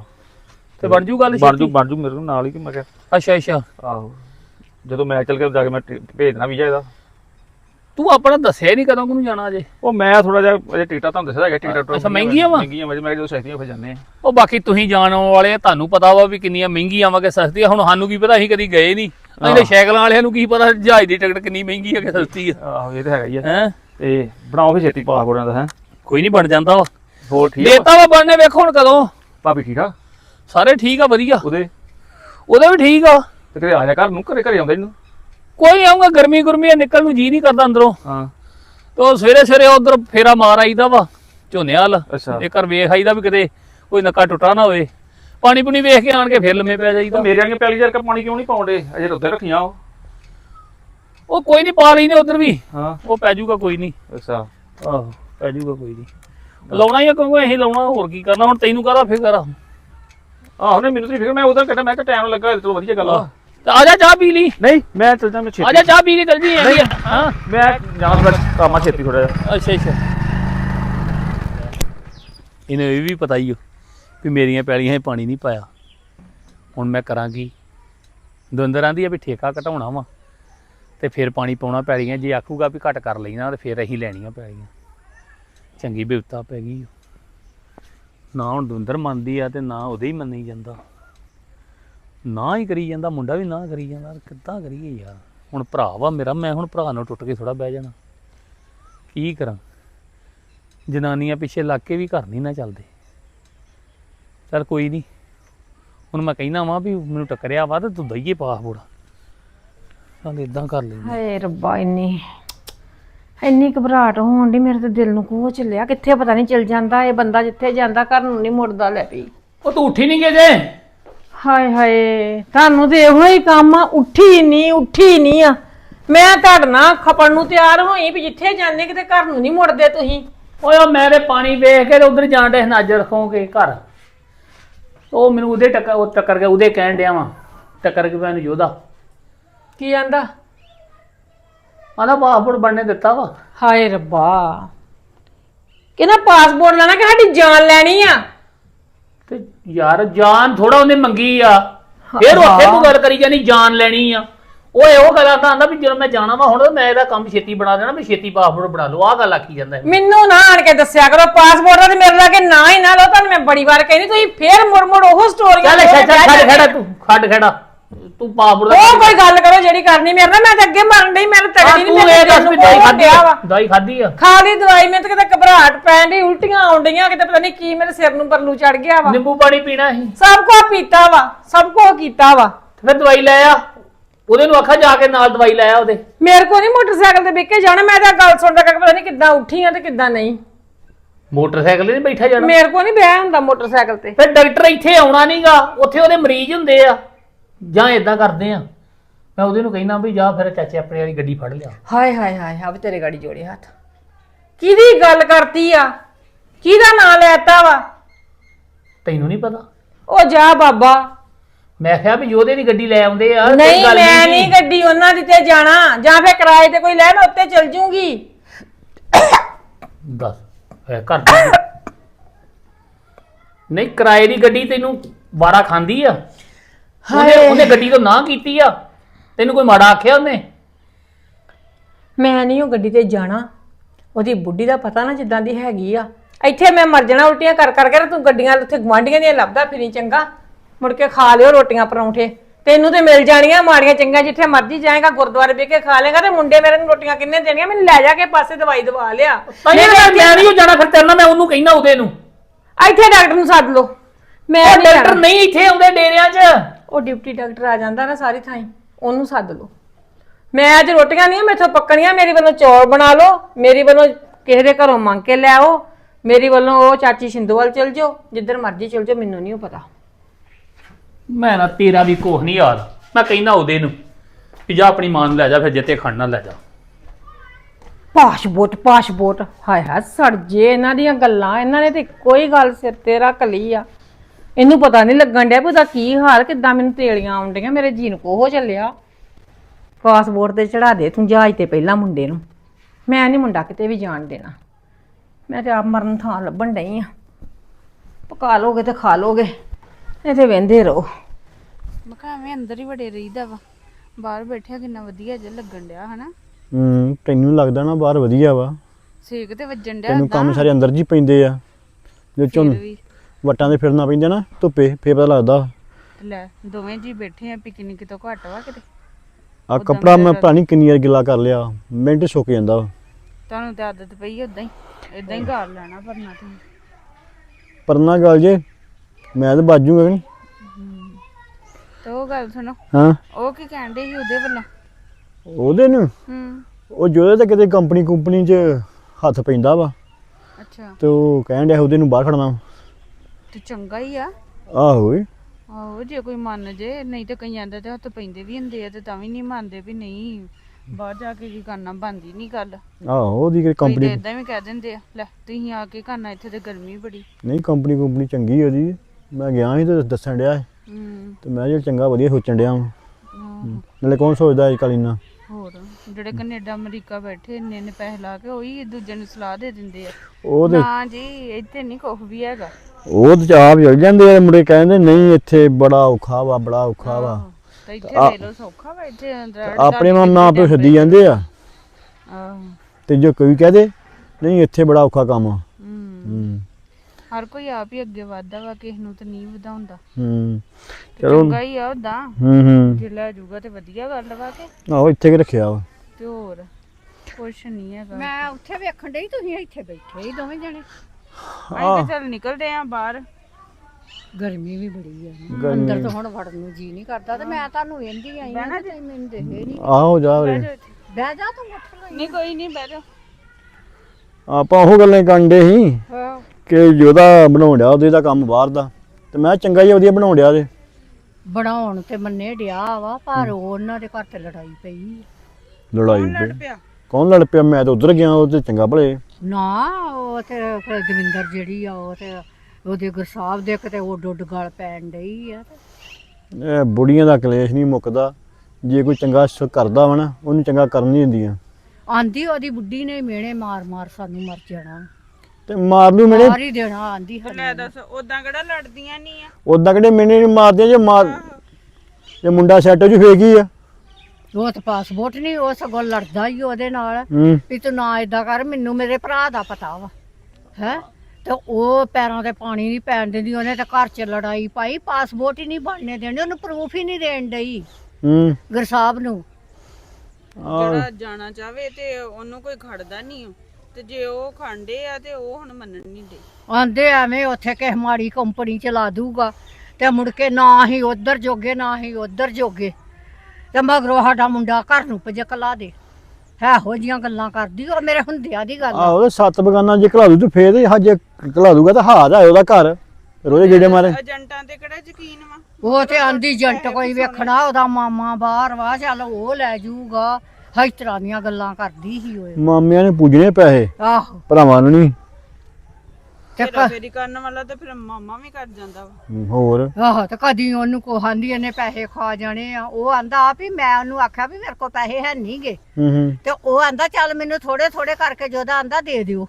ਤੇ ਬਣ ਜੂ ਗੱਲ ਬਣ ਜੂ? ਬਣ ਜੂ ਮੇਰੇ ਨਾਲ ਹੀ ਕਿ ਮੈਂ ਕਿਹਾ। ਅੱਛਾ ਅੱਛਾ। ਆਹੋ। ਜਦੋਂ ਮੈਂ ਚੱਲ ਕੇ ਜਾ ਕੇ ਮੈਂ ਭੇਜਣਾ ਵੀਜ਼ਾ ਇਹਦਾ। ਤੂੰ ਆਪਣਾ ਦੱਸਿਆ ਨਹੀਂ ਕਦੋਂ ਕਿਨੂੰ ਜਾਣਾ ਅਜੇ? ਉਹ ਮੈਂ ਥੋੜਾ ਜਿਹਾ ਅਜੇ ਟਿਕਟਾਂ ਤੁਹਾਨੂੰ ਦੱਸਿਆ ਹੈਗਾ ਟਿਕਟਾਂ ਅੱਛਾ, ਮਹਿੰਗੀਆਂ ਵਾਂ? ਮਹਿੰਗੀਆਂ ਵਾ ਮੈਂ ਜਦੋਂ ਸਸਤੀਆਂ ਫਿਰ ਜਾਂਦੇ ਆ। ਉਹ ਬਾਕੀ ਤੁਸੀਂ ਜਾਣ ਵਾਲੇ ਤੁਹਾਨੂੰ ਪਤਾ ਵਾ ਵੀ ਕਿੰਨੀਆਂ ਮਹਿੰਗੀਆਂ ਵਾ ਕਿ ਸਸਤੀਆਂ ਹੁਣ ਸਾਨੂੰ ਕੀ ਪਤਾ ਅਸੀਂ ਕਦੀ ਗਏ ਨਹੀਂ। ਤਾਂ ਸਾਈਕਲਾਂ ਵਾਲਿਆਂ ਨੂੰ ਕੀ ਪਤਾ ਜਹਾਜ਼ ਦੀ ਟਿਕਟ ਕਿੰਨੀ ਮਹਿੰਗੀ ਆ ਕਿ ਸਸਤੀ ਆ। ਆਹੋ ਇਹ ਤਾਂ ਹੈਗਾ ਹੀ ਆ। ਹੈ? ਤੇ ਬਣਾਓ ਫਿਰ ਛੇਤੀ ਪਾਸਪੋਰਟਾਂ ਦਾ ਹੈ? ਕੋਈ ਨਹੀਂ ਬਣ ਜਾਂਦਾ ਵਾ। ਹੋਰ ਠੀਕ ਆ। ਦੇਤਾ ਵਾ ਬਣਨੇ ਵੇਖੋ ਹੁਣ ਕਦੋਂ। ਭਾਬੀ ਠੀਕ ਆ? ਸਾਰੇ ਠੀਕ ਆ ਵਧੀਆ। ਉਹਦੇ? ਉਹਦਾ ਵੀ ਠੀਕ ਆ। ਤੇ ਘਰੇ ਆ ਜਾ ਘਰ ਨੂੰ ਘਰੇ ਘਰੇ ਆਉਂਦਾ ਇਹਨੂੰ? ਕੋਈ ਆਉਂਗਾ ਗਰਮੀ ਗੁਰਮੀ ਆ, ਨਿਕਲ ਨੂੰ ਜੀ ਨਹੀਂ ਕਰਦਾ ਅੰਦਰੋਂ। ਹਾਂ। ਤੇ ਸਵੇਰੇ ਸਵੇਰੇ ਉਧਰ ਫੇਰਾ ਮਾਰ ਆਈਦਾ ਵਾ ਝੋਨੇ ਵਾਲ। ਅੱਛਾ। ਇਹ ਘਰ ਵੇਖ ਆਈਦਾ ਵੀ ਕਿਤੇ ਕੋਈ ਨੱਕਾ ਟੁੱਟਾ ਨਾ ਹੋਵੇ। ਪਾਣੀ ਪੁਣੀ ਵੇਖ ਕੇ ਆਣ ਕੇ ਫਿਰ ਲੰਮੇ ਪੈ ਜਾਈਦਾ। ਮੇਰੇ ਵਾਲੀਆਂ ਪੈਲੀ ਜਰ ਪਾਣੀ ਕਿਉਂ ਨਹੀਂ ਪਾਉਂਦੇ? ਅਜੇ ਤਾਂ ਉੱਧਰ ਰੱਖੀਆਂ ਉਹ। ਉਹ ਕੋਈ ਨਹੀਂ ਪਾ ਲੈਨੇ ਉਧਰ ਵੀ। ਹਾਂ। ਉਹ ਪੈ ਜਾਊਗਾ ਕੋਈ ਨਹੀਂ। ਅੱਛਾ। ਆਹੋ ਪੈ ਜਾਊਗਾ ਕੋਈ ਨਹੀਂ। ਲਾਉਣਾ ਹੀ ਆ ਕਿਉਂਕਿ ਅਸੀਂ ਲਾਉਣਾ ਹੋਰ ਕੀ ਕਰਨਾ? ਹੁਣ ਤੈਨੂੰ ਕਾਹਦਾ ਫਿਕਰ ਆ? ਆਹੋ ਨਹੀਂ ਮੈਨੂੰ ਤਾਂ ਫਿਕਰ। ਮੈਂ ਉਧਰ ਕੱਟਾ ਮੈਂ ਕਿ ਟਾਈਮ ਲੱਗਾ ਚਲੋ ਵਧੀਆ ਗੱਲ ਆ। ਤੇ ਆ ਜਾ ਚਾਹ ਪੀ ਲਈ। ਨਹੀਂ ਮੈਂ ਚੱਲ ਜਾ ਮੈਂ ਆ ਜਾ ਚਾਹ ਪੀ ਲਈ ਚੱਲ ਜੀ ਆ। ਹਾਂ। ਮੈਂ ਜਾਣਾ ਥੋੜਾ ਕੰਮ ਆ ਛੇਤੀ ਥੋੜਾ ਜਿਹਾ। ਅੱਛਾ ਅੱਛਾ। ਇਹਨੂੰ ਇਹ ਵੀ ਪਤਾ ਹੀ ਹੋ ਵੀ ਮੇਰੀਆਂ ਪੈਲੀਆਂ 'ਚ ਪਾਣੀ ਨਹੀਂ ਪਾਇਆ। ਹੁਣ ਮੈਂ ਕਰਾਂਗੀ। ਦਵਿੰਦਰ ਆਂਦੀ ਆ ਵੀ ਠੇਕਾ ਘਟਾਉਣਾ ਵਾ, ਤੇ ਫਿਰ ਪਾਣੀ ਪਾਉਣਾ ਪੈਲੀਆਂ, ਜੇ ਆਖੂਗਾ ਵੀ ਘਟ ਕਰ ਲੈਣਾ, ਤੇ ਫਿਰ ਅਸੀਂ ਲੈਣੀਆਂ ਪੈਲੀਆਂ। ਚੰਗੀ ਬਿਵਤਾ ਪੈ ਗਈ। ਨਾ ਹੁਣ ਦਵਿੰਦਰ ਮੰਨਦੀ ਆ ਤੇ ਨਾ ਉਹਦੇ ਹੀ ਮੰਨੀ ਜਾਂਦਾ। ਨਾ ਹੀ ਕਰੀ ਜਾਂਦਾ, ਮੁੰਡਾ ਵੀ ਨਾ ਕਰੀ ਜਾਂਦਾ, ਕਿੱਦਾਂ ਕਰੀਏ ਯਾਰ। ਹੁਣ ਭਰਾ ਵਾ ਮੇਰਾ, ਮੈਂ ਹੁਣ ਭਰਾ ਨੂੰ ਟੁੱਟ ਕੇ ਥੋੜਾ ਬਹਿ ਜਾਣਾ। ਕੀ ਕਰਾਂ? ਜਨਾਨੀਆਂ ਪਿੱਛੇ ਲੱਗ ਕੇ ਵੀ ਘਰ ਨਹੀਂ ਨਾ ਚੱਲਦੇ। ਚੱਲ ਕੋਈ ਨਹੀਂ। ਹੁਣ ਮੈਂ ਕਹਿਣਾ ਵਾਂ ਵੀ ਮੈਨੂੰ ਟੱਕਰਿਆ ਵਾ ਤੇ ਤੂੰ ਦਈਏ ਪਾਸਪੋਰਟ ਚੱਲ ਇਦਾਂ ਕਰ ਲੈਂਦੇ ਹਾਏ ਰੱਬਾ ਇੰਨੀ ਇੰਨੀ ਘਬਰਾਹਟ ਹੋਣ ਦੀ ਮੇਰੇ ਤੇ ਦਿਲ ਨੂੰ ਕੋਹ ਚੱਲਿਆ ਕਿੱਥੇ ਪਤਾ ਨਹੀਂ ਚੱਲ ਜਾਂਦਾ ਇਹ ਬੰਦਾ ਜਿੱਥੇ ਜਾਂਦਾ ਘਰ ਨੂੰ ਨਹੀਂ ਮੁੜਦਾ ਲੈ ਵੀ। ਉਹ ਤੂੰ ਉੱਠੀ ਨਹੀਂ ਗਏ ਜੇ? ਹਾਏ ਹਾਏ ਤੁਹਾਨੂੰ ਤੇ ਇਹੋ ਹੀ ਕੰਮ ਆ ਉੱਠੀ ਨਹੀਂ ਉੱਠੀ ਨਹੀਂ ਆ। ਮੈਂ ਤੁਹਾਡੇ ਨਾਲ ਖਪਣ ਨੂੰ ਤਿਆਰ ਹੋਈ ਵੀ ਜਿੱਥੇ ਜਾਂਦੇ ਕਿਤੇ ਘਰ ਨੂੰ ਨਹੀਂ ਮੁੜਦੇ ਤੁਸੀਂ। ਓਏ ਉਹ ਮੇਰੇ ਪਾਣੀ ਵੇਖ ਕੇ ਤੇ ਉਧਰ ਜਾਣ ਡੇ ਨਜ਼ਰ ਰੱਖੋਗੇ ਘਰ। ਉਹ ਮੈਨੂੰ ਉਹਦੇ ਟੱਕਰ ਉਹ ਟੱਕਰ ਕੇ ਉਹਦੇ ਕਹਿਣ ਡਿਆ ਵਾਂ ਟੱਕਰ ਕੇ ਮੈਨੂੰ ਯੋਧਾ। ਕੀ ਆਂਦਾ? ਆਂਦਾ ਪਾਸਪੋਰਟ ਬਣਨੇ ਦਿੱਤਾ ਵਾ। ਹਾਏ ਰੱਬਾ। ਕਿਹਨਾਂ ਪਾਸਪੋਰਟ ਲੈਣਾ ਕਿ ਸਾਡੀ ਜਾਨ ਲੈਣੀ ਆ? ਤੇ ਯਾਰ ਜਾਨ ਥੋੜਾ ਉਹਨੇ ਮੰਗੀ ਆ। ਫੇਰ ਉੱਥੇ ਤੂੰ ਗੱਲ ਕਰੀ ਜਾਨੀ ਜਾਨ ਲੈਣੀ ਆ। ਉਹ ਇਹੋ ਗੱਲ ਆਖਦਾ ਆਂਦਾ ਵੀ ਜਦੋਂ ਮੈਂ ਜਾਣਾ ਵਾ ਹੁਣ ਮੈਂ ਇਹਦਾ ਕੰਮ ਛੇਤੀ ਬਣਾ ਦੇਣਾ ਵੀ ਛੇਤੀ ਪਾਸਪੋਰਟ ਬਣਾ ਲਓ ਆਹ ਗੱਲ ਆਖੀ ਜਾਂਦਾ ਇਹ। ਮੈਨੂੰ ਨਾ ਆਣ ਕੇ ਦੱਸਿਆ ਕਰੋ ਪਾਸਪੋਰਟ ਦਾ ਤੇ ਮੇਰੇ ਲਾਗੇ ਨਾ ਹੀ ਨਾ ਲਓ ਤੁਹਾਨੂੰ ਮੈਂ ਬੜੀ ਵਾਰ ਕਹਿੰਦੀ ਤੁਸੀਂ ਫੇਰ ਮੁੜ ਉਹ ਸਟੋਰੀਆਂ ਚੱਲ ਅੱਛਾ ਚੱਲ ਖੜ ਖੜਾ ਤੂੰ ਖੜ ਖੜਾ। ਤੂੰ ਪਾਸਪੋਰਟ ਦਾ ਉਹ ਕੋਈ ਗੱਲ ਕਰੋ ਜਿਹੜੀ ਕਰਨੀ ਮੇਰੇ ਨਾਲ ਮੈਂ ਤਾਂ ਅੱਗੇ ਮਰਨ ਡਈ ਮੈਨੂੰ ਹਾਂ, ਤਗੜੀ ਤੂੰ ਨਹੀਂ ਇਹ ਦੱਸ ਵੀ ਦਵਾਈ ਖਾਧੀ ਆ? ਦਵਾਈ ਖਾਧੀ ਆ? ਖਾ ਲਈ ਦਵਾਈ ਮੈਂ ਤਾਂ ਕਿਤੇ ਘਬਰਾਹਟ ਪੈਣ ਡਈ ਉਲਟੀਆਂ ਆਉਣ ਡਈਆਂ ਕਿਤੇ ਪਤਾ ਨਹੀਂ ਕੀ ਮੇਰੇ ਸਿਰ ਨੂੰ ਪਰਲੂ ਚੜ ਗਿਆ ਵਾ। ਨਿੰਬੂ ਪਾਣੀ ਪੀਣਾ ਸੀ? ਸਭ ਕੁਝ ਪੀਤਾ ਵਾ ਸਭ ਕੁਝ ਕੀਤਾ ਵਾ। ਤੇ ਫਿਰ ਦਵਾਈ ਲੈ ਆ? ਉਹਦੇ ਨੂੰ ਆਖਾ ਜਾ ਕੇ ਨਾਲ ਦਵਾਈ ਲੈ ਆ ਉਹਦੇ। ਮੇਰੇ ਕੋ ਨਹੀਂ ਮੋਟਰਸਾਈਕਲ ਤੇ ਬਿੱਕ ਜਾਣਾ ਮੈਂ ਤਾਂ ਗੱਲ ਸੁਣਦਾ ਕਿ ਪਤਾ ਨਹੀਂ ਕਿੱਦਾਂ ਉੱਠੀ ਆ ਤੇ ਕਿੱਦਾਂ ਨਹੀਂ। ਮੋਟਰਸਾਈਕਲ 'ਤੇ ਨਹੀਂ ਬੈਠਾ ਜਾਣਾ। ਮੇਰੇ ਕੋ ਨਹੀਂ ਬਹਿ ਹੁੰਦਾ ਮੋਟਰਸਾਈਕਲ ਤੇ। ਫਿਰ ਡਾਕਟਰ ਇੱਥੇ ਆਉਣਾ ਨਹੀਂਗਾ ਉੱਥੇ ਉਹਦੇ ਮਰੀਜ਼ ਹੁੰਦੇ ਆ। ਜਾਂ ਇਦਾਂ ਕਰਦੇ ਆ। ਮੈਂ ਉਹਦੇ ਨੂੰ ਕਹਿਣਾ ਵੀ ਜਾ ਫਿਰ ਚਾਚੇ ਆਪਣੇ ਵਾਲੀ ਗੱਡੀ ਫੜ ਲਿਆ। ਹਾਏ ਹਾਏ ਹਾਏ ਵੀ ਤੇਰੇ ਗਾੜੀ ਜੋੜੇ ਹੱਥ। ਕਿਹਦੀ ਗੱਲ ਕਰਤੀ ਆ? ਕਿਹਦਾ ਨਾਂ ਲੈਤਾ ਵਾ? ਤੈਨੂੰ ਨਹੀਂ ਪਤਾ? ਉਹ ਜਾ ਬਾਬਾ। ਮੈਂ ਕਿਹਾ ਵੀ ਯੋਧੇ ਦੀ ਗੱਡੀ ਲੈ ਆਉਂਦੇ ਆ ਕੋਈ ਨਹੀਂ ਗੱਲ ਮੈਂ। ਨਹੀਂ। ਗੱਡੀ ਉਹਨਾਂ ਦੀ ਤੇ ਜਾਣਾ। ਜਾਂ ਫੇਰ ਕਿਰਾਏ ਤੇ ਕੋਈ ਲੈ ਮੈਂ ਉੱਤੇ ਚਲ ਜੂੰਗੀ। ਦੱਸ ਹੈ ਘਰ ਦੀ ਨਹੀਂ ਕਿਰਾਏ ਦੀ ਗੱਡੀ ਤੈਨੂੰ ਵਾਰਾ ਖਾਂਦੀ ਆ? ਉਹਨੇ ਹਾਏ। ਉਹਨੇ ਗੱਡੀ ਤੋਂ ਨਾ ਕੀਤੀ ਆ? ਤੈਨੂੰ ਕੋਈ ਮਾੜਾ ਆਖਿਆ ਉਹਨੇ? ਮੈਂ ਨਹੀਂ ਉਹ ਗੱਡੀ ਤੇ ਜਾਣਾ। ਉਹਦੀ ਬੁੱਢੀ ਦਾ ਪਤਾ ਨਾ ਜਿੱਦਾਂ ਦੀ ਹੈਗੀ ਆ। ਇੱਥੇ ਮੈਂ ਮਰ ਜਾਣਾ ਉਲਟੀਆਂ ਕਰ ਕਰਕੇ ਤੇ ਤੂੰ ਗੱਡੀਆਂ ਉੱਥੇ ਗਵਾਂਢੀਆਂ ਦੀਆਂ ਲੱਭਦਾ ਫਿਰੀ ਚੰਗਾ। ਮੁੜ ਕੇ ਖਾ ਲਿਓ ਰੋਟੀਆਂ ਪਰੌਂਠੇ। ਤੈਨੂੰ ਤੇ ਮਿਲ ਜਾਣੀਆਂ ਮਾੜੀਆਂ ਚੰਗੀਆਂ ਜਿੱਥੇ ਮਰਜ਼ੀ ਜਾਏਗਾ ਗੁਰਦੁਆਰੇ ਬਹਿ ਕੇ ਖਾ ਲੇਗਾ ਤੇ ਮੁੰਡੇ ਮੇਰੇ ਨੂੰ ਰੋਟੀਆਂ ਕਿੰਨੇ ਦੇਣੀਆਂ? ਮੈਨੂੰ ਲੈ ਜਾ ਕੇ ਪਾਸੇ ਦਵਾਈ ਦਵਾ ਲਿਆ। ਤਾਂ ਨਹੀਂ ਮੈਂ ਤਾਂ ਨਹੀਂ। ਜਾਣਾ ਫਿਰ ਤੇਰੇ ਨਾਲ ਮੈਂ ਉਹਨੂੰ ਕਹਿਣਾ ਉਹਦੇ ਨੂੰ। ਇੱਥੇ ਡਾਕਟਰ ਨੂੰ ਸੱਦ ਲਓ। ਮੈਂ ਉਹ ਨਹੀਂ ਡਾਕਟਰ ਜਾਣਾ। ਨਹੀਂ ਇੱਥੇ ਆਉਂਦੇ ਡੇਰਿਆਂ 'ਚ। ਉਹ ਡਿਪਟੀ ਡਾਕਟਰ ਆ ਜਾਂਦਾ ਨਾ ਸਾਰੀ ਥਾਈ ਉਹਨੂੰ ਸੱਦ ਲਓ। ਮੈਂ ਅੱਜ ਰੋਟੀਆਂ ਨਹੀਂ ਮੈਥੋਂ ਪੱਕਣੀਆਂ ਮੇਰੀ ਵੱਲੋਂ ਚੌਲ ਬਣਾ ਲਓ ਮੇਰੀ ਵੱਲੋਂ ਕਿਸੇ ਦੇ ਘਰੋਂ ਮੰਗ ਕੇ ਲੈ ਆਓ ਮੇਰੀ ਵੱਲੋਂ ਉਹ ਚਾਚੀ ਸਿੰਧੂਵਾਲ ਚਲ ਜਾਓ ਜਿੱਧਰ ਮਰਜ਼ੀ ਚਲ ਜਾਓ ਮੈਨੂੰ ਨਹੀਂ ਪਤਾ। ਮੈਂ ਨਾ ਤੇਰਾ ਵੀ ਕੁਛ ਨਹੀਂ ਯਾਰ। ਮੈਂ ਕਹਿੰਦਾ ਉਹਦੇ ਨੂੰ ਵੀ ਜਾ ਆਪਣੀ ਮਾਂ ਨੂੰ ਲੈ ਜਾ, ਫਿਰ ਜਿੱਤੇ ਖੜਨਾ ਲੈ ਜਾ। ਪਾਸਪੋਰਟ ਪਾਸਪੋਰਟ ਹਾਏ ਹਾਏ, ਸੜ ਜੇ ਇਹਨਾਂ ਦੀਆਂ ਗੱਲਾਂ। ਇਹਨਾਂ ਨੇ ਤੇ ਕੋਈ ਗੱਲ ਸਿਰ ਤੇ ਰੱਖ ਲਈ ਆ। ਇਹਨੂੰ ਪਤਾ ਨਹੀਂ ਲੱਗਣ ਡਿਆ ਵੀ ਉਹਦਾ ਕੀ ਹਾਲ, ਕਿੱਦਾਂ ਮੈਨੂੰ ਤੇਲੀਆਂ ਆਉਂਦੀਆਂ ਮੇਰੇ ਜੀ ਨੂੰ ਕੋਹ ਚੱਲਿਆ। ਪਾਸਪੋਰਟ ਤੇ ਚੜਾ ਦੇ ਤੂੰ ਜਹਾਜ਼ ਤੇ ਪਹਿਲਾਂ ਮੁੰਡੇ ਨੂੰ। ਮੈਂ ਨਹੀਂ ਮੁੰਡਾ ਕਿਤੇ ਵੀ ਜਾਣ ਦੇਣਾ। ਮੈਂ ਤੇ ਆਪ ਮਰਨ ਥਾਂ ਲੱਭਣ ਡਈ ਆ। ਪਕਾ ਲੋਗੇ ਤੇ ਖਾ ਲੋਗੇ। ਤੇ ਵਹਿੰਦੇ ਰਹੋ। ਮੈਂ ਕਿਹਾ ਐਵੇਂ ਅੰਦਰ ਹੀ ਵੜੇ ਰਹੀਦਾ ਵਾ। ਬਾਹਰ ਬੈਠਿਆ ਕਿੰਨਾ ਵਧੀਆ ਜਿਹਾ ਲੱਗਣ ਡਿਆ ਹਨਾ? ਹੂੰ ਤੈਨੂੰ ਲੱਗਦਾ ਨਾ ਬਾਹਰ ਵਧੀਆ ਵਾ। ਸੇਕ ਤੇ ਵੱਜਣ ਡਿਆ ਤੈਨੂੰ ਕੰਮ। ਸਾਰੇ ਅੰਦਰ ਜੀ ਪੈਂਦੇ ਆ। ਜੋ ਵੀ। ਵਟਾਂ ਦੇ ਫਿਰਨਾ ਪੈਂਦੇ ਨਾ ਧੁੱਪੇ ਫੇਰ ਪਤਾ ਲੱਗਦਾ। ਲੈ ਦੋਵੇਂ ਜੀ ਬੈਠੇ ਆ ਪਿਕਨਿਕ ਤੋਂ ਘੱਟ ਵਾ ਕਿਤੇ। ਆ ਕੱਪੜਾ ਮੈਂ ਪਤਾ ਨਹੀਂ ਕਿੰਨੀ ਵਾਰ ਗਿੱਲਾ ਕਰ ਲਿਆ ਮਿੰਟ ਸੁੱਕ ਜਾਂਦਾ। ਤੁਹਾਨੂੰ ਤੇ ਆਦਤ ਪਈ ਉਦਾਂ ਹੀ। ਇਦਾਂ ਹੀ ਘਰ ਲੈਣਾ ਪਰਨਾ ਤੁਸੀਂ ਪਰ ਨਾ ਗੱਲ ਜੇ ਮੈਂ ਤਾਂ ਬਾਜੂਗਾ ਨਹੀਂ? ਤੇ ਉਹ ਗੱਲ ਸੁਣੋ। ਹਾਂ। ਉਹ ਕੀ ਕਹਿੰਦੇ ਸੀ ਉਹਦੇ ਵੱਲੋਂ? ਉਹਦੇ ਨੂੰ? ਹੂੰ। ਉਹ ਜਿਹਦੇ ਤੇ ਕਿਤੇ ਕੰਪਨੀ ਕੰਪਨੀ 'ਚ ਹੱਥ ਪੈਂਦਾ ਵਾ। ਅੱਛਾ। ਤੇ ਉਹ ਕਹਿਣ ਡਿਆ ਉਹਦੇ ਨੂੰ ਬਾਹਰ ਖੜਨਾ। ਤੇ ਚੰਗਾ ਹੀ ਆ। ਆਹੋ ਓਏ ਆਹੋ ਜੇ ਕੋਈ ਮੰਨ ਜੇ ਨਹੀਂ ਤੇ ਕਈਆਂ ਦੇ ਤੇ ਹੱਥ ਪੈਂਦੇ ਵੀ ਹੁੰਦੇ ਆ ਤੇ ਤਾਂ ਵੀ ਨਹੀਂ ਮੰਨਦੇ ਵੀ ਨਹੀਂ। ਬਾਹਰ ਜਾ ਕੇ ਕੀ ਕਰਨਾ ਬੰਦੀ ਨਹੀਂ ਗੱਲ। ਆਹੋ ਉਹਦੀ ਕਿਹੜੀ ਕੰਪਨੀ ਇਦਾਂ ਵੀ ਕਹਿ ਦਿੰਦੇ ਆ ਲੈ ਤੁਸੀਂ ਆ ਕੇ ਕਰਨਾ ਇੱਥੇ ਤੇ ਗਰਮੀ ਬੜੀ। ਨਹੀਂ ਕੰਪਨੀ ਕੰਪਨੀ ਚੰਗੀ ਆ ਉਹਦੀ। ਮੈਂ ਗਿਆ ਸੀ ਤੇ ਦੱਸਣ ਡਿਆ ਸੀ। ਹੂੰ। ਤੇ ਮੈਂ ਜਿਹੜਾ ਚੰਗਾ ਵਧੀਆ ਸੋਚਣ ਡਿਆ ਵਾਂ। ਆਹੋ। ਨਾਲੇ ਕੌਣ ਸੋਚਦਾ ਅੱਜ ਕੱਲ ਇੰਨਾ? ਹੋਰ ਜਿਹੜੇ ਕੈਨੇਡਾ ਅਮਰੀਕਾ ਬੈਠੇ ਇੰਨੇ ਇੰਨੇ ਪੈਸੇ ਲਾ ਕੇ ਉਹੀ ਦੂਜੇ ਨੂੰ ਸਲਾਹ ਦੇ ਦਿੰਦੇ ਆ। ਉਹ ਤੇ ਨਾ ਜੀ ਇੱਥੇ ਨਹੀਂ ਕੁਝ ਵੀ ਹੈਗਾ। ਉਹ ਤੇ ਆਪ ਚਲ ਜਾਂਦੇ ਆ ਮੁੰਡੇ ਕਹਿੰਦੇ ਨਹੀਂ ਇੱਥੇ ਬੜਾ ਔਖਾ ਵਾ ਬੜਾ ਔਖਾ ਵਾ। ਤਾਂ ਇੱਥੇ ਲੈ ਲਓ ਸੌਖਾ ਵਾ ਇੱਥੇ ਅੰਦਰ ਆਪਣੇ ਮਾਂ ਮਾਂ ਪਿਓ ਜਾਂਦੇ ਆ। ਆਹੋ। ਤੇ ਜੋ ਕੋਈ ਕਹਦੇ ਨਹੀਂ ਇੱਥੇ ਬੜਾ ਔਖਾ ਕੰਮ ਆ। ਹੂੰ। ਹੂੰ। ਹਰ ਕੋਈ ਆਪ ਹੀ ਅੱਗੇ ਵਧਦਾ ਵਾ ਕਿਸੇ ਨੂੰ ਤਾਂ ਨਹੀਂ ਵਧਾਉਂਦਾ। ਹੂੰ। ਚਲੋ ਚੰਗਾ ਹੀ ਆ ਉਦਾਂ ਹੂੰ ਹੂੰ। ਜੇ ਲੈ ਜਾਊਗਾ ਤੇ ਵਧੀਆ ਗੱਲ ਵਾ ਕੇ। ਆਹੋ ਇੱਥੇ ਕਿ ਰੱਖਿਆ ਵਾ? ਤੇ ਹੋਰ ਕੁਛ ਨਹੀਂ ਹੈਗਾ। ਮੈਂ ਉੱਥੇ ਵੇਖਣ ਡਈ ਤੁਸੀਂ ਇੱਥੇ ਬੈਠੇ ਹੀ ਦੋਵੇਂ ਜਣੇ। ਅਸੀਂ ਤਾਂ ਚੱਲ ਨਿਕਲਦੇ ਆ ਬਾਹਰ। ਗਰਮੀ ਵੀ ਬੜੀ ਆ ਅੰਦਰ ਤਾਂ ਹੁਣ ਵੜਨ ਨੂੰ ਜੀ ਨਹੀਂ ਕਰਦਾ ਤੇ ਮੈਂ ਤੁਹਾਨੂੰ ਵੇਂਦੀ ਆਈ ਹਾਂ ਤੇ ਮੈਨੂੰ ਦੇਖੇ ਨਹੀਂ। ਆਹੋ ਜਾ ਵੇ ਬਹਿ ਜਾ ਤੂੰ ਉੱਠ ਲੈ ਨਹੀਂ ਕੋਈ ਨਹੀਂ ਬਹਿ ਜਾ ਆਪਾਂ ਉਹ ਗੱਲਾਂ ਕਰਦੇ ਸੀ। ਹਾਂ। ਕਿ ਜਿਹਦਾ ਬਣਾਉਣ ਡਿਆ ਉਹਦੇ ਦਾ ਕੰਮ ਬਾਹਰ ਦਾ ਤੇ ਮੈਂ ਕਿਹਾ ਚੰਗਾ ਹੀ ਵਧੀਆ ਬਣਾਉਣ ਡਿਆ ਤੇ। ਬਣਾਉਣ ਤੇ ਮੰਨੇ ਡਿਆ ਵਾ ਪਰ ਉਹਨਾਂ ਦੇ ਘਰ ਤੇ ਲੜਾਈ ਪਈ ਲੜਾਈ ਲੜ ਪਈ। ਪਿਆ? ਕੌਣ ਲੜ ਪਿਆ? ਮੈਂ ਤਾਂ ਉਧਰ ਗਿਆ ਉਹ ਤੇ ਚੰਗਾ ਭਲੇ। ਨਾ ਉਹ ਤੇ ਫਿਰ ਦਵਿੰਦਰ ਜਿਹੜੀ ਆ ਉਹ ਤੇ ਉਹਦੇ ਗੁਰਸਾਹਿਬ ਦੇ ਕਿਤੇ ਉੱਡ ਉੱਡ ਗਲ ਪੈਣ ਡਈ ਆ। ਤੇ ਇਹ ਬੁੜੀਆਂ ਦਾ ਕਲੇਸ਼ ਨਹੀਂ ਮੁੱਕਦਾ। ਜੇ ਕੋਈ ਚੰਗਾ ਸ- ਕਰਦਾ ਵਾ ਨਾ ਉਹਨੂੰ ਚੰਗਾ ਕਰਨ ਨਹੀਂ ਦਿੰਦੀਆਂ। ਆਂਦੀ ਉਹਦੀ ਬੁੱਢੀ ਨੇ ਮੇਣੇ ਮਾਰ ਮਾਰ ਸਾਨੂੰ ਮਰ ਜਾਣਾ। ਤੇ ਮਾਰ ਲੂ ਮੇਰੇ ਮਾਰ ਹੀ ਦੇਣਾ ਆਂਦੀ ਲੈ ਦੱਸ ਉਦਾਂ ਕਿਹੜਾ ਲੜਦੀਆਂ ਨਹੀਂ ਆ? ਉਦਾਂ ਕਿਹੜੇ ਮੈਨੇ ਨਹੀਂ ਮਾਰਦੇ ਜੇ ਮਾਰ ਜੇ ਮੁੰਡਾ ਸੈੱਟ ਹੋ ਜੂ ਫੇਕ ਹੀ ਆ? ਉਹ ਤਾਂ ਪਾਸਪੋਰਟ ਨਹੀਂ ਉਹ ਸਗੋਂ ਲੜਦਾ ਹੀ ਉਹਦੇ ਨਾਲ। ਹੂੰ। ਵੀ ਤੂੰ ਨਾ ਇਦਾਂ ਕਰ ਮੈਨੂੰ ਮੇਰੇ ਭਰਾ ਦਾ ਪਤਾ ਵਾ ਹੈ? ਤੇ ਉਹ ਪੈਰਾਂ ਤੇ ਪਾਣੀ ਨਹੀਂ ਪੈਣ ਦਿੰਦੀ ਉਹਨੇ ਤਾਂ ਘਰ 'ਚ ਲੜਾਈ ਪਾਈ ਪਾਸਪੋਰਟ ਹੀ ਨਹੀਂ ਬਣਨੇ ਦੇਣੇ ਉਹਨੂੰ ਪ੍ਰੂਫ ਹੀ ਨਹੀਂ ਦੇਣ ਡਈ ਹੂੰ। ਗੁਰਸਾਹਿਬ ਨੂੰ। ਜਿਹੜਾ ਜਾਣਾ ਚਾਹਵੇ ਤੇ ਉਹਨੂੰ ਕੋਈ ਖੜਦਾ ਨਹੀਂ ਤੇ ਜੇ ਉਹ ਖਾਂਡੇ ਆ ਤੇ ਉਹ ਹੁਣ ਮੰਨਣ ਨਹੀਂ ਦੇ। ਆਂਦੇ ਐਵੇਂ ਉੱਥੇ ਕਿਸੇ ਮਾੜੀ ਕੰਪਨੀ ਚ ਲਾ ਦੂਗਾ ਤੇ ਮੁੜ ਕੇ ਨਾ ਹੀ ਉਧਰ ਜੋਗੇ ਨਾ ਹੀ ਉਧਰ ਜੋਗੇ। ਤੇ ਮਗਰੋਂ ਸਾਡਾ ਮੁੰਡਾ ਘਰ ਨੂੰ ਪਜਕਲਾ ਦੇ। ਹੈ ਹੋ ਜੀਆਂ ਗੱਲਾਂ ਕਰਦੀ ਉਹ ਮੇਰੇ ਹੁੰਦਿਆਂ ਦੀ ਗੱਲ ਆ। ਆਹੋ ਤੇ ਸੱਤ ਬਗਾਨਾ ਜੇ ਘਲਾ ਦੂ ਤੇ ਫੇਰ ਹਜੇ ਘਲਾ ਦੂਗਾ ਤਾਂ ਹਾਰ ਆ ਉਹਦਾ ਘਰ। ਰੋਜ਼ ਗੇੜੇ ਮਾਰੇ। ਏਜੰਟਾਂ ਤੇ ਕਿਹੜਾ ਯਕੀਨ ਵਾ? ਉਹ ਤੇ ਆਂਦੀ ਜੰਟ ਕੋਈ ਵੇਖਣਾ ਉਹਦਾ ਮਾਮਾ ਬਾਹਰ ਵਾ ਚੱਲ ਉਹ ਲੈ ਜਾਊਗਾ। ਹਈ ਤਰ੍ਹਾਂ ਦੀਆਂ ਗੱਲਾਂ ਕਰਦੀ ਸੀ ਉਹ ਮਾਮਿਆਂ ਨੇ ਪੂਜਣੇ ਪੈਸੇ। ਆਹੋ। ਭਰਾਵਾਂ ਨੂੰ ਨਹੀਂ ਤੇ ਤੇਰਾ ਫੇਰੀ ਕਰਨ ਵਾਲਾ ਤੇ ਫਿਰ ਮਾਮਾ ਵੀ ਕਰ ਜਾਂਦਾ ਵਾ। ਹੋਰ। ਆਹੋ ਤੇ ਕਦੀ ਉਹਨੂੰ ਕੋ ਆਂਦੀ ਇਹਨੇ ਪੈਸੇ ਖਾ ਜਾਣੇ ਆ। ਉਹ ਆਂਦਾ ਆ ਵੀ ਮੈਂ ਉਹਨੂੰ ਆਖਿਆ ਵੀ ਮੇਰੇ ਕੋਲ ਪੈਸੇ ਹੈ ਨਹੀਂਗੇ ਹੂੰ ਹੂੰ। ਤੇ ਉਹ ਆਂਦਾ ਚੱਲ ਮੈਨੂੰ ਥੋੜੇ ਥੋੜੇ ਕਰਕੇ ਜੋਦਾ ਆਂਦਾ ਦੇ ਦਿਓ।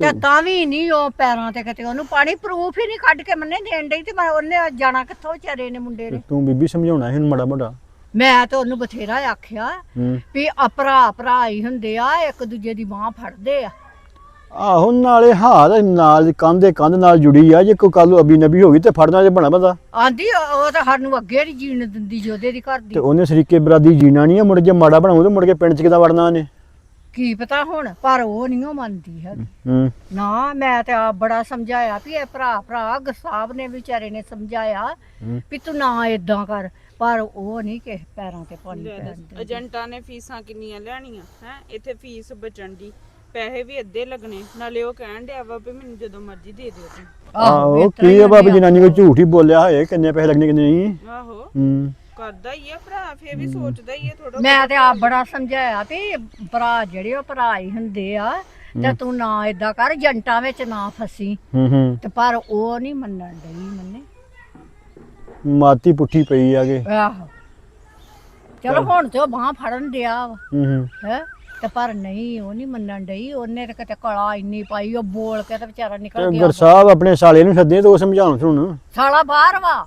ਤੇ ਤਾਂ ਵੀ ਨਹੀਂ ਉਹ ਪੈਰਾਂ ਤੇ ਕਿਤੇ ਉਹਨੂੰ ਪਾਣੀ ਪ੍ਰੂਫ ਹੀ ਨਹੀਂ ਕੱਢ ਕੇ ਮੰਨੇ ਦੇਣ ਡਈ ਤੇ ਮੈਂ ਉਹਨੇ ਜਾਣਾ ਕਿੱਥੋਂ ਵਿਚਾਰੇ ਨੇ ਮੁੰਡੇ ਤੇ ਨੇ। ਤੂੰ ਬੀਬੀ ਸਮਝਾਉਣਾ ਸੀ ਇਹਨੂੰ ਮਾੜਾ ਮੋਟਾ ਮੈਂ ਤਾਂ ਉਹਨੂੰ ਬਥੇਰਾ ਆਖਿਆ ਹੂੰ। ਵੀ ਆ ਭਰਾ ਹੀ ਹੁੰਦੇ ਆ ਇੱਕ ਦੂਜੇ ਦੀ ਬਾਹ ਫੜਦੇ ਆ। ਆਹੋ ਨਾਲੇ ਹਾਰ ਨਾਲ ਕੰਧ ਕੰਧ ਨਾਲ ਜੁੜੀ ਆ ਜੇ ਕੋਈ ਕੱਲ ਅਬੀ ਨਬੀ ਹੋ ਗਈ ਤੇ ਫੜਨਾ ਜੇ ਬਣਾ ਬੰਦਾ। ਆਂਦੀ ਉਹ ਉਹ ਤਾਂ ਸਾਨੂੰ ਅੱਗੇ ਨਹੀਂ ਜੀਣ ਦਿੰਦੀ ਜੋਦੇ ਦੀ ਘਰ ਤੇ ਦੀ ਉਹਨੇ ਸਰੀਕੇ ਬਰਾਦੀ ਜੀਣਾ ਨਹੀਂ ਆ ਮੁੜ ਜੇ ਮਾੜਾ ਬਣਾਉ ਤੇ ਮੁੜ ਕੇ ਪਿੰਡ ਚ ਕਿਦਾਂ ਵੜਨਾ ਉਹਨੇ? ਕੀ ਪਤਾ ਹੁਣ ਪਰ ਉਹ ਨਹੀਂ ਉਹ ਮੰਨਦੀ ਹੈ ਹੂੰ। ਨਾ ਮੈਂ ਤੇ ਆਪ ਬੜਾ ਸਮਝਾਇਆ ਵੀ ਇਹ ਭਰਾ ਭਰਾ ਗੁਰਸਾਹਿਬ ਨੇ ਵਿਚਾਰੇ ਨੇ ਸਮਝਾਇਆ ਵੀ ਤੂੰ ਨਾ ਇਦਾਂ ਕਰ। ਪਰ ਉਹ ਨਹੀਂ ਕਿਸੇ ਪੈਰਾਂ ਤੇ ਪਾਣੀ ਪੈਣ ਦਿੰਦੀ। ਏਜੰਟਾਂ ਨੇ ਫੀਸਾਂ ਕਿੰਨੀਆਂ ਲੈਣੀਆਂ ਹੈ? ਇੱਥੇ ਫੀਸ ਬਚਣ ਦੀ। ਪੈਸੇ ਵੀ ਅੱਧੇ ਲੱਗਣੇ। ਨਾਲੇ ਉਹ ਕਹਿਣ ਡਿਆ ਵਾ ਵੀ ਮੈਨੂੰ ਜਦੋਂ ਮਰਜ਼ੀ ਦੇ ਦਿਓ ਤੂੰ ਆਹੋ ਕੀ ਆ ਬਾਬਾ ਜਨਾਨੀ ਕੋਈ ਝੂਠ ਹੀ ਬੋਲਿਆ ਹੋਏ ਕਿੰਨੇ ਪੈਸੇ ਲੱਗਣੇ ਕਿੰਨੇ ਨਹੀਂ। ਆਹੋ। ਹੂੰ। ਕਰਦਾ ਹੀ ਆ ਭਰਾ ਫੇਰ ਵੀ ਸੋਚਦਾ ਹੀ ਆ ਥੋੜਾ ਮੈਂ ਤੇ ਆਪ ਬੜਾ ਸਮਝਾਇਆ ਵੀ ਭਰਾ ਜਿਹੜੇ ਉਹ ਭਰਾ ਹੀ ਹੁੰਦੇ ਆ ਤੇ ਤੂੰ ਨਾ ਇਦਾਂ ਕਰ ਜੰਟਾਂ ਵਿੱਚ ਨਾ ਫਸੀ। ਹੂੰ ਹੂੰ। ਤੇ ਪਰ ਉਹ ਨਹੀਂ ਮੰਨਣ ਡਈ ਮੰਨੇ। ਮਾਤੀ ਪੁੱਠੀ ਪਈ ਆਗੇ। ਆਹੋ। ਚਲੋ ਹੁਣ ਤੇ ਉਹ ਬਾਹ ਫੜਨ ਡਿਆ ਵਾ। ਹੂੰ ਹੂੰ। ਹੈ? ਤੇ ਪਰ ਨਹੀਂ ਉਹ ਨਹੀਂ ਮੰਨਣ ਡਈ। ਉਹਨੇ ਤੇ ਕਿਤੇ ਕਲਾ ਇੰਨੀ ਪਾਈ ਉਹ ਬੋਲ ਕੇ ਤੇ ਵਿਚਾਰਾ ਨਿਕਲ ਤੇ ਗਿਆ। ਗੁਰਸਾਹਿਬ ਆਪਣੇ ਸਾਲੇ ਨੂੰ ਸੱਦੇ ਤੇ ਸਮਝਾਉਣ ਸੁਣ। ਸਾਲਾ ਬਾਹਰ ਵਾ।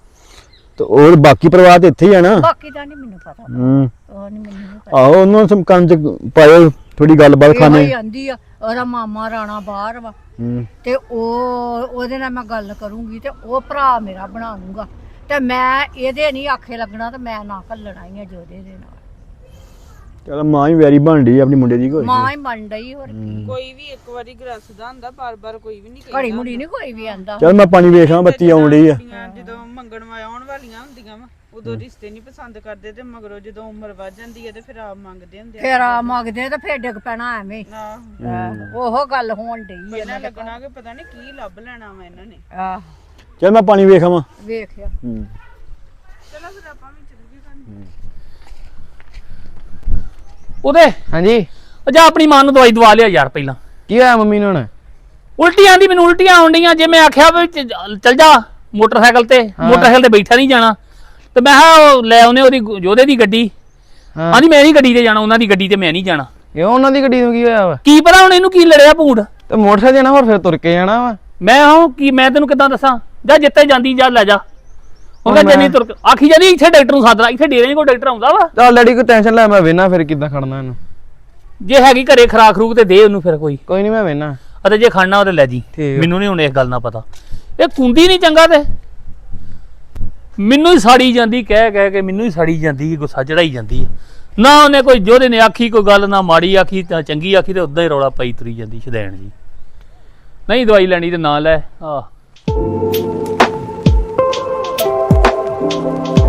ਤੇ ਹੋਰ ਬਾਕੀ ਪਰਿਵਾਰ ਤੇ ਇੱਥੇ ਹੀ ਆ ਨਾ? ਬਾਕੀ ਦਾ ਨਹੀਂ ਮੈਨੂੰ ਪਤਾ। ਹੂੰ। ਉਹ ਨਹੀਂ ਮੈਨੂੰ ਨੀ ਪਤਾ। ਆਹੋ ਉਹਨੂੰ ਸਮ ਕੰਨ ਚ ਪਾਇਓ ਥੋੜੀ ਗੱਲਬਾਤ ਇਹੋ ਖਾਣੇ। ਹੀ ਆਂਦੀ ਆ ਉਹਦਾ ਮਾਮਾ ਰਾਣਾ ਬਾਹਰ ਵਾ। ਹੂੰ। ਤੇ ਉਹ ਉਹਦੇ ਨਾਲ ਮੈਂ ਗੱਲ ਕਰੂੰਗੀ ਤੇ ਉਹ ਭਰਾ ਮੇਰਾ ਬਣਾ ਲੂੰਗਾ। ਤੇ ਮੈਂ ਇਹਦੇ ਨਹੀਂ ਆਖੇ ਲੱਗਣਾ ਤੇ ਮੈਂ ਨਾ ਘੱਲਣਾ ਹੀ ਆ ਜੋਦੇ ਦੇ ਨਾਲ। ਚਲ ਮਾਂ ਹੀ ਵੈਰੀ ਬਣਦੀ ਆਪਣੀ ਮੁੰਡੇ ਦੀ ਕੋਈ। ਮਾਂ ਹੀ ਮੰਨ ਡਈ ਹੋਰ ਕੀ। ਕੋਈ ਵੀ ਇੱਕ ਵਾਰੀ ਗਰਸਦਾ ਹੁੰਦਾ ਬਾਰ-ਬਾਰ ਕੋਈ ਵੀ ਨਹੀਂ ਘੜੀ ਮੁੜੀ ਨਹੀਂ ਕੋਈ ਵੀ ਆਂਦਾ। ਚਲ ਮੈਂ ਪਾਣੀ ਵੇਖਾਂ ਬੱਤੀ ਆਉਣ ਡਈ ਆ। ਕੁੜੀਆਂ ਜਦੋਂ ਮੰਗਣ ਵਾ ਆਉਣ ਵਾਲੀਆਂ ਹੁੰਦੀਆਂ ਵਾ ਉਦੋਂ ਰਿਸ਼ਤੇ ਨਹੀਂ ਪਸੰਦ ਕਰਦੇ ਤੇ ਮਗਰੋਂ ਜਦੋਂ ਉਮਰ ਵੱਧ ਜਾਂਦੀ ਹੈ ਤੇ ਫਿਰ ਆਪ ਮੰਗਦੇ ਹੁੰਦੇ ਆ। ਫੇਰ ਆ ਮੰਗਦੇ ਤੇ ਫੇਰ ਡਿੱਗ ਪੈਣਾ ਐਵੇਂ ਆਹ। ਉਹੋ ਗੱਲ ਹੋਣ ਡਈ ਆ ਲੱਗਣਾ ਕਿ ਪਤਾ ਨਹੀਂ ਕੀ ਲੱਭ ਲੈਣਾ ਵਾ ਇਹਨਾਂ ਨੇ। ਆਹ। ਚਲ ਮੈਂ ਪਾਣੀ ਵੇਖਾਂ ਵੇਖਿਆ ਹੂੰ। ਚਲੋ ਫਿਰ ਆਪਾਂ ਵੀ ਚੱਲ ਗਏ ਕੰਨ ਉਹਦੇ ਹਾਂਜੀ। ਉਹ ਜਾ ਆਪਣੀ ਮਾਂ ਨੂੰ ਦਵਾਈ ਦਵਾ ਲਿਆ ਯਾਰ ਪਹਿਲਾਂ। ਕੀ ਹੋਇਆ ਮੰਮੀ ਨੂੰ ਹੁਣ? ਉਲਟੀ ਆਂਦੀ ਮੈਨੂੰ ਉਲਟੀਆਂ ਆਉਂਦੀਆਂ ਜੇ ਮੈਂ ਆਖਿਆ ਵੀ ਚ- ਚੱਲ ਜਾ ਮੋਟਰਸਾਈਕਲ ਤੇ ਮੋਟਰਸਾਈਕਲ ਤੇ ਬੈਠਾ ਨਹੀਂ ਜਾਣਾ। ਤੇ ਮੈਂ ਕਿਹਾ ਉਹ ਲੈ ਆਉਨੇ ਉਹਦੀ ਗੁ- ਦੀ ਗੱਡੀ। ਹਾਂ। ਆਂਦੀ ਮੈਂ ਨਹੀਂ ਗੱਡੀ ਤੇ ਜਾਣਾ ਉਹਨਾਂ ਦੀ ਗੱਡੀ ਤੇ ਮੈਂ ਨਹੀਂ ਜਾਣਾ। ਇਹ ਉਹਨਾਂ ਦੀ ਗੱਡੀ ਨੂੰ ਕੀ ਹੋਇਆ ਵਾ? ਕੀ ਪਤਾ ਹੁਣ ਇਹਨੂੰ ਕੀ ਲੜਿਆ ਭੂੰਡ ਤੇ ਮੋਟਰਸਾਈਕਲ ਜਾਣਾ ਹੋਰ ਫਿਰ ਤੁਰ ਕੇ ਜਾਣਾ ਵਾ? ਮੈਂ ਹਾਂ ਕੀ ਮੈਂ ਤੈਨੂੰ ਕਿੱਦਾਂ ਦੱਸਾਂ? ਜਾ ਜਿੱਤੇ ਜਾਂਦੀ ਜਾ ਲੈ ਜਾ। ਉਹ ਕਹਿੰਦਾ ਮੈਂ- ਜਨੀ ਤੁਰ ਕੇ- ਆਖੀ ਜਾਂਦੀ ਇੱਥੇ ਡਾਕਟਰ ਨੂੰ ਸੱਦਣਾ ਇੱਥੇ ਡੇਰੇ ਕੋਲ ਡਾਕਟਰ ਆਉਂਦਾ ਵਾ? ਚੱਲ ਡੈਡੀ ਕੋਈ ਟੈਨਸ਼ਨ ਲੈ ਮੈਂ ਵੇਨਾ ਫਿਰ ਕਿੱਦਾਂ ਖੜਨਾ ਇਹਨੂੰ। ਜੇ ਹੈਗੀ ਘਰੇ ਖਰਾਕ ਖਰੂਕ ਤੇ ਦੇ ਉਹਨੂੰ ਫਿਰ ਕੋਈ। ਕੋਈ ਨਹੀਂ ਮੈਂ ਵੇਨਾ। ਅਤੇ ਜੇ ਖੜਨਾ ਉਹ ਤੇ ਲੈ ਜੀ। ਮੈਨੂੰ ਨਹੀਂ ਹੁਣ ਇਸ ਗੱਲ ਦਾ ਪਤਾ। ਇਹ ਕੁੰਦੀ ਨਹੀਂ ਚੰਗਾ ਤੇ। ਮੈਨੂੰ ਹੀ ਸਾੜੀ ਜਾਂਦੀ ਕਹਿ ਕਹਿ ਕੇ ਮੈਨੂੰ ਹੀ ਸਾੜੀ ਜਾਂਦੀ ਗੁੱਸਾ ਚੜਾਈ ਜਾਂਦੀ ਨਾ ਉਹਨੇ ਕੋਈ ਜੋਦੇ ਨੇ ਆਖੀ ਕੋਈ ਗੱਲ ਨਾ ਮਾੜੀ ਆਖੀ ਤਾਂ ਚੰਗੀ ਆਖੀ ਤੇ ਉਦਾਂ ਹੀ ਰੌਲਾ ਪਈ ਤੁਰੀ ਜਾਂਦੀ ਸ਼ਦੈਣ ਜੀ। ਨਹੀਂ ਦਵਾਈ ਲੈਣੀ ਤੇ ਨਾ ਲੈ। ਆ Música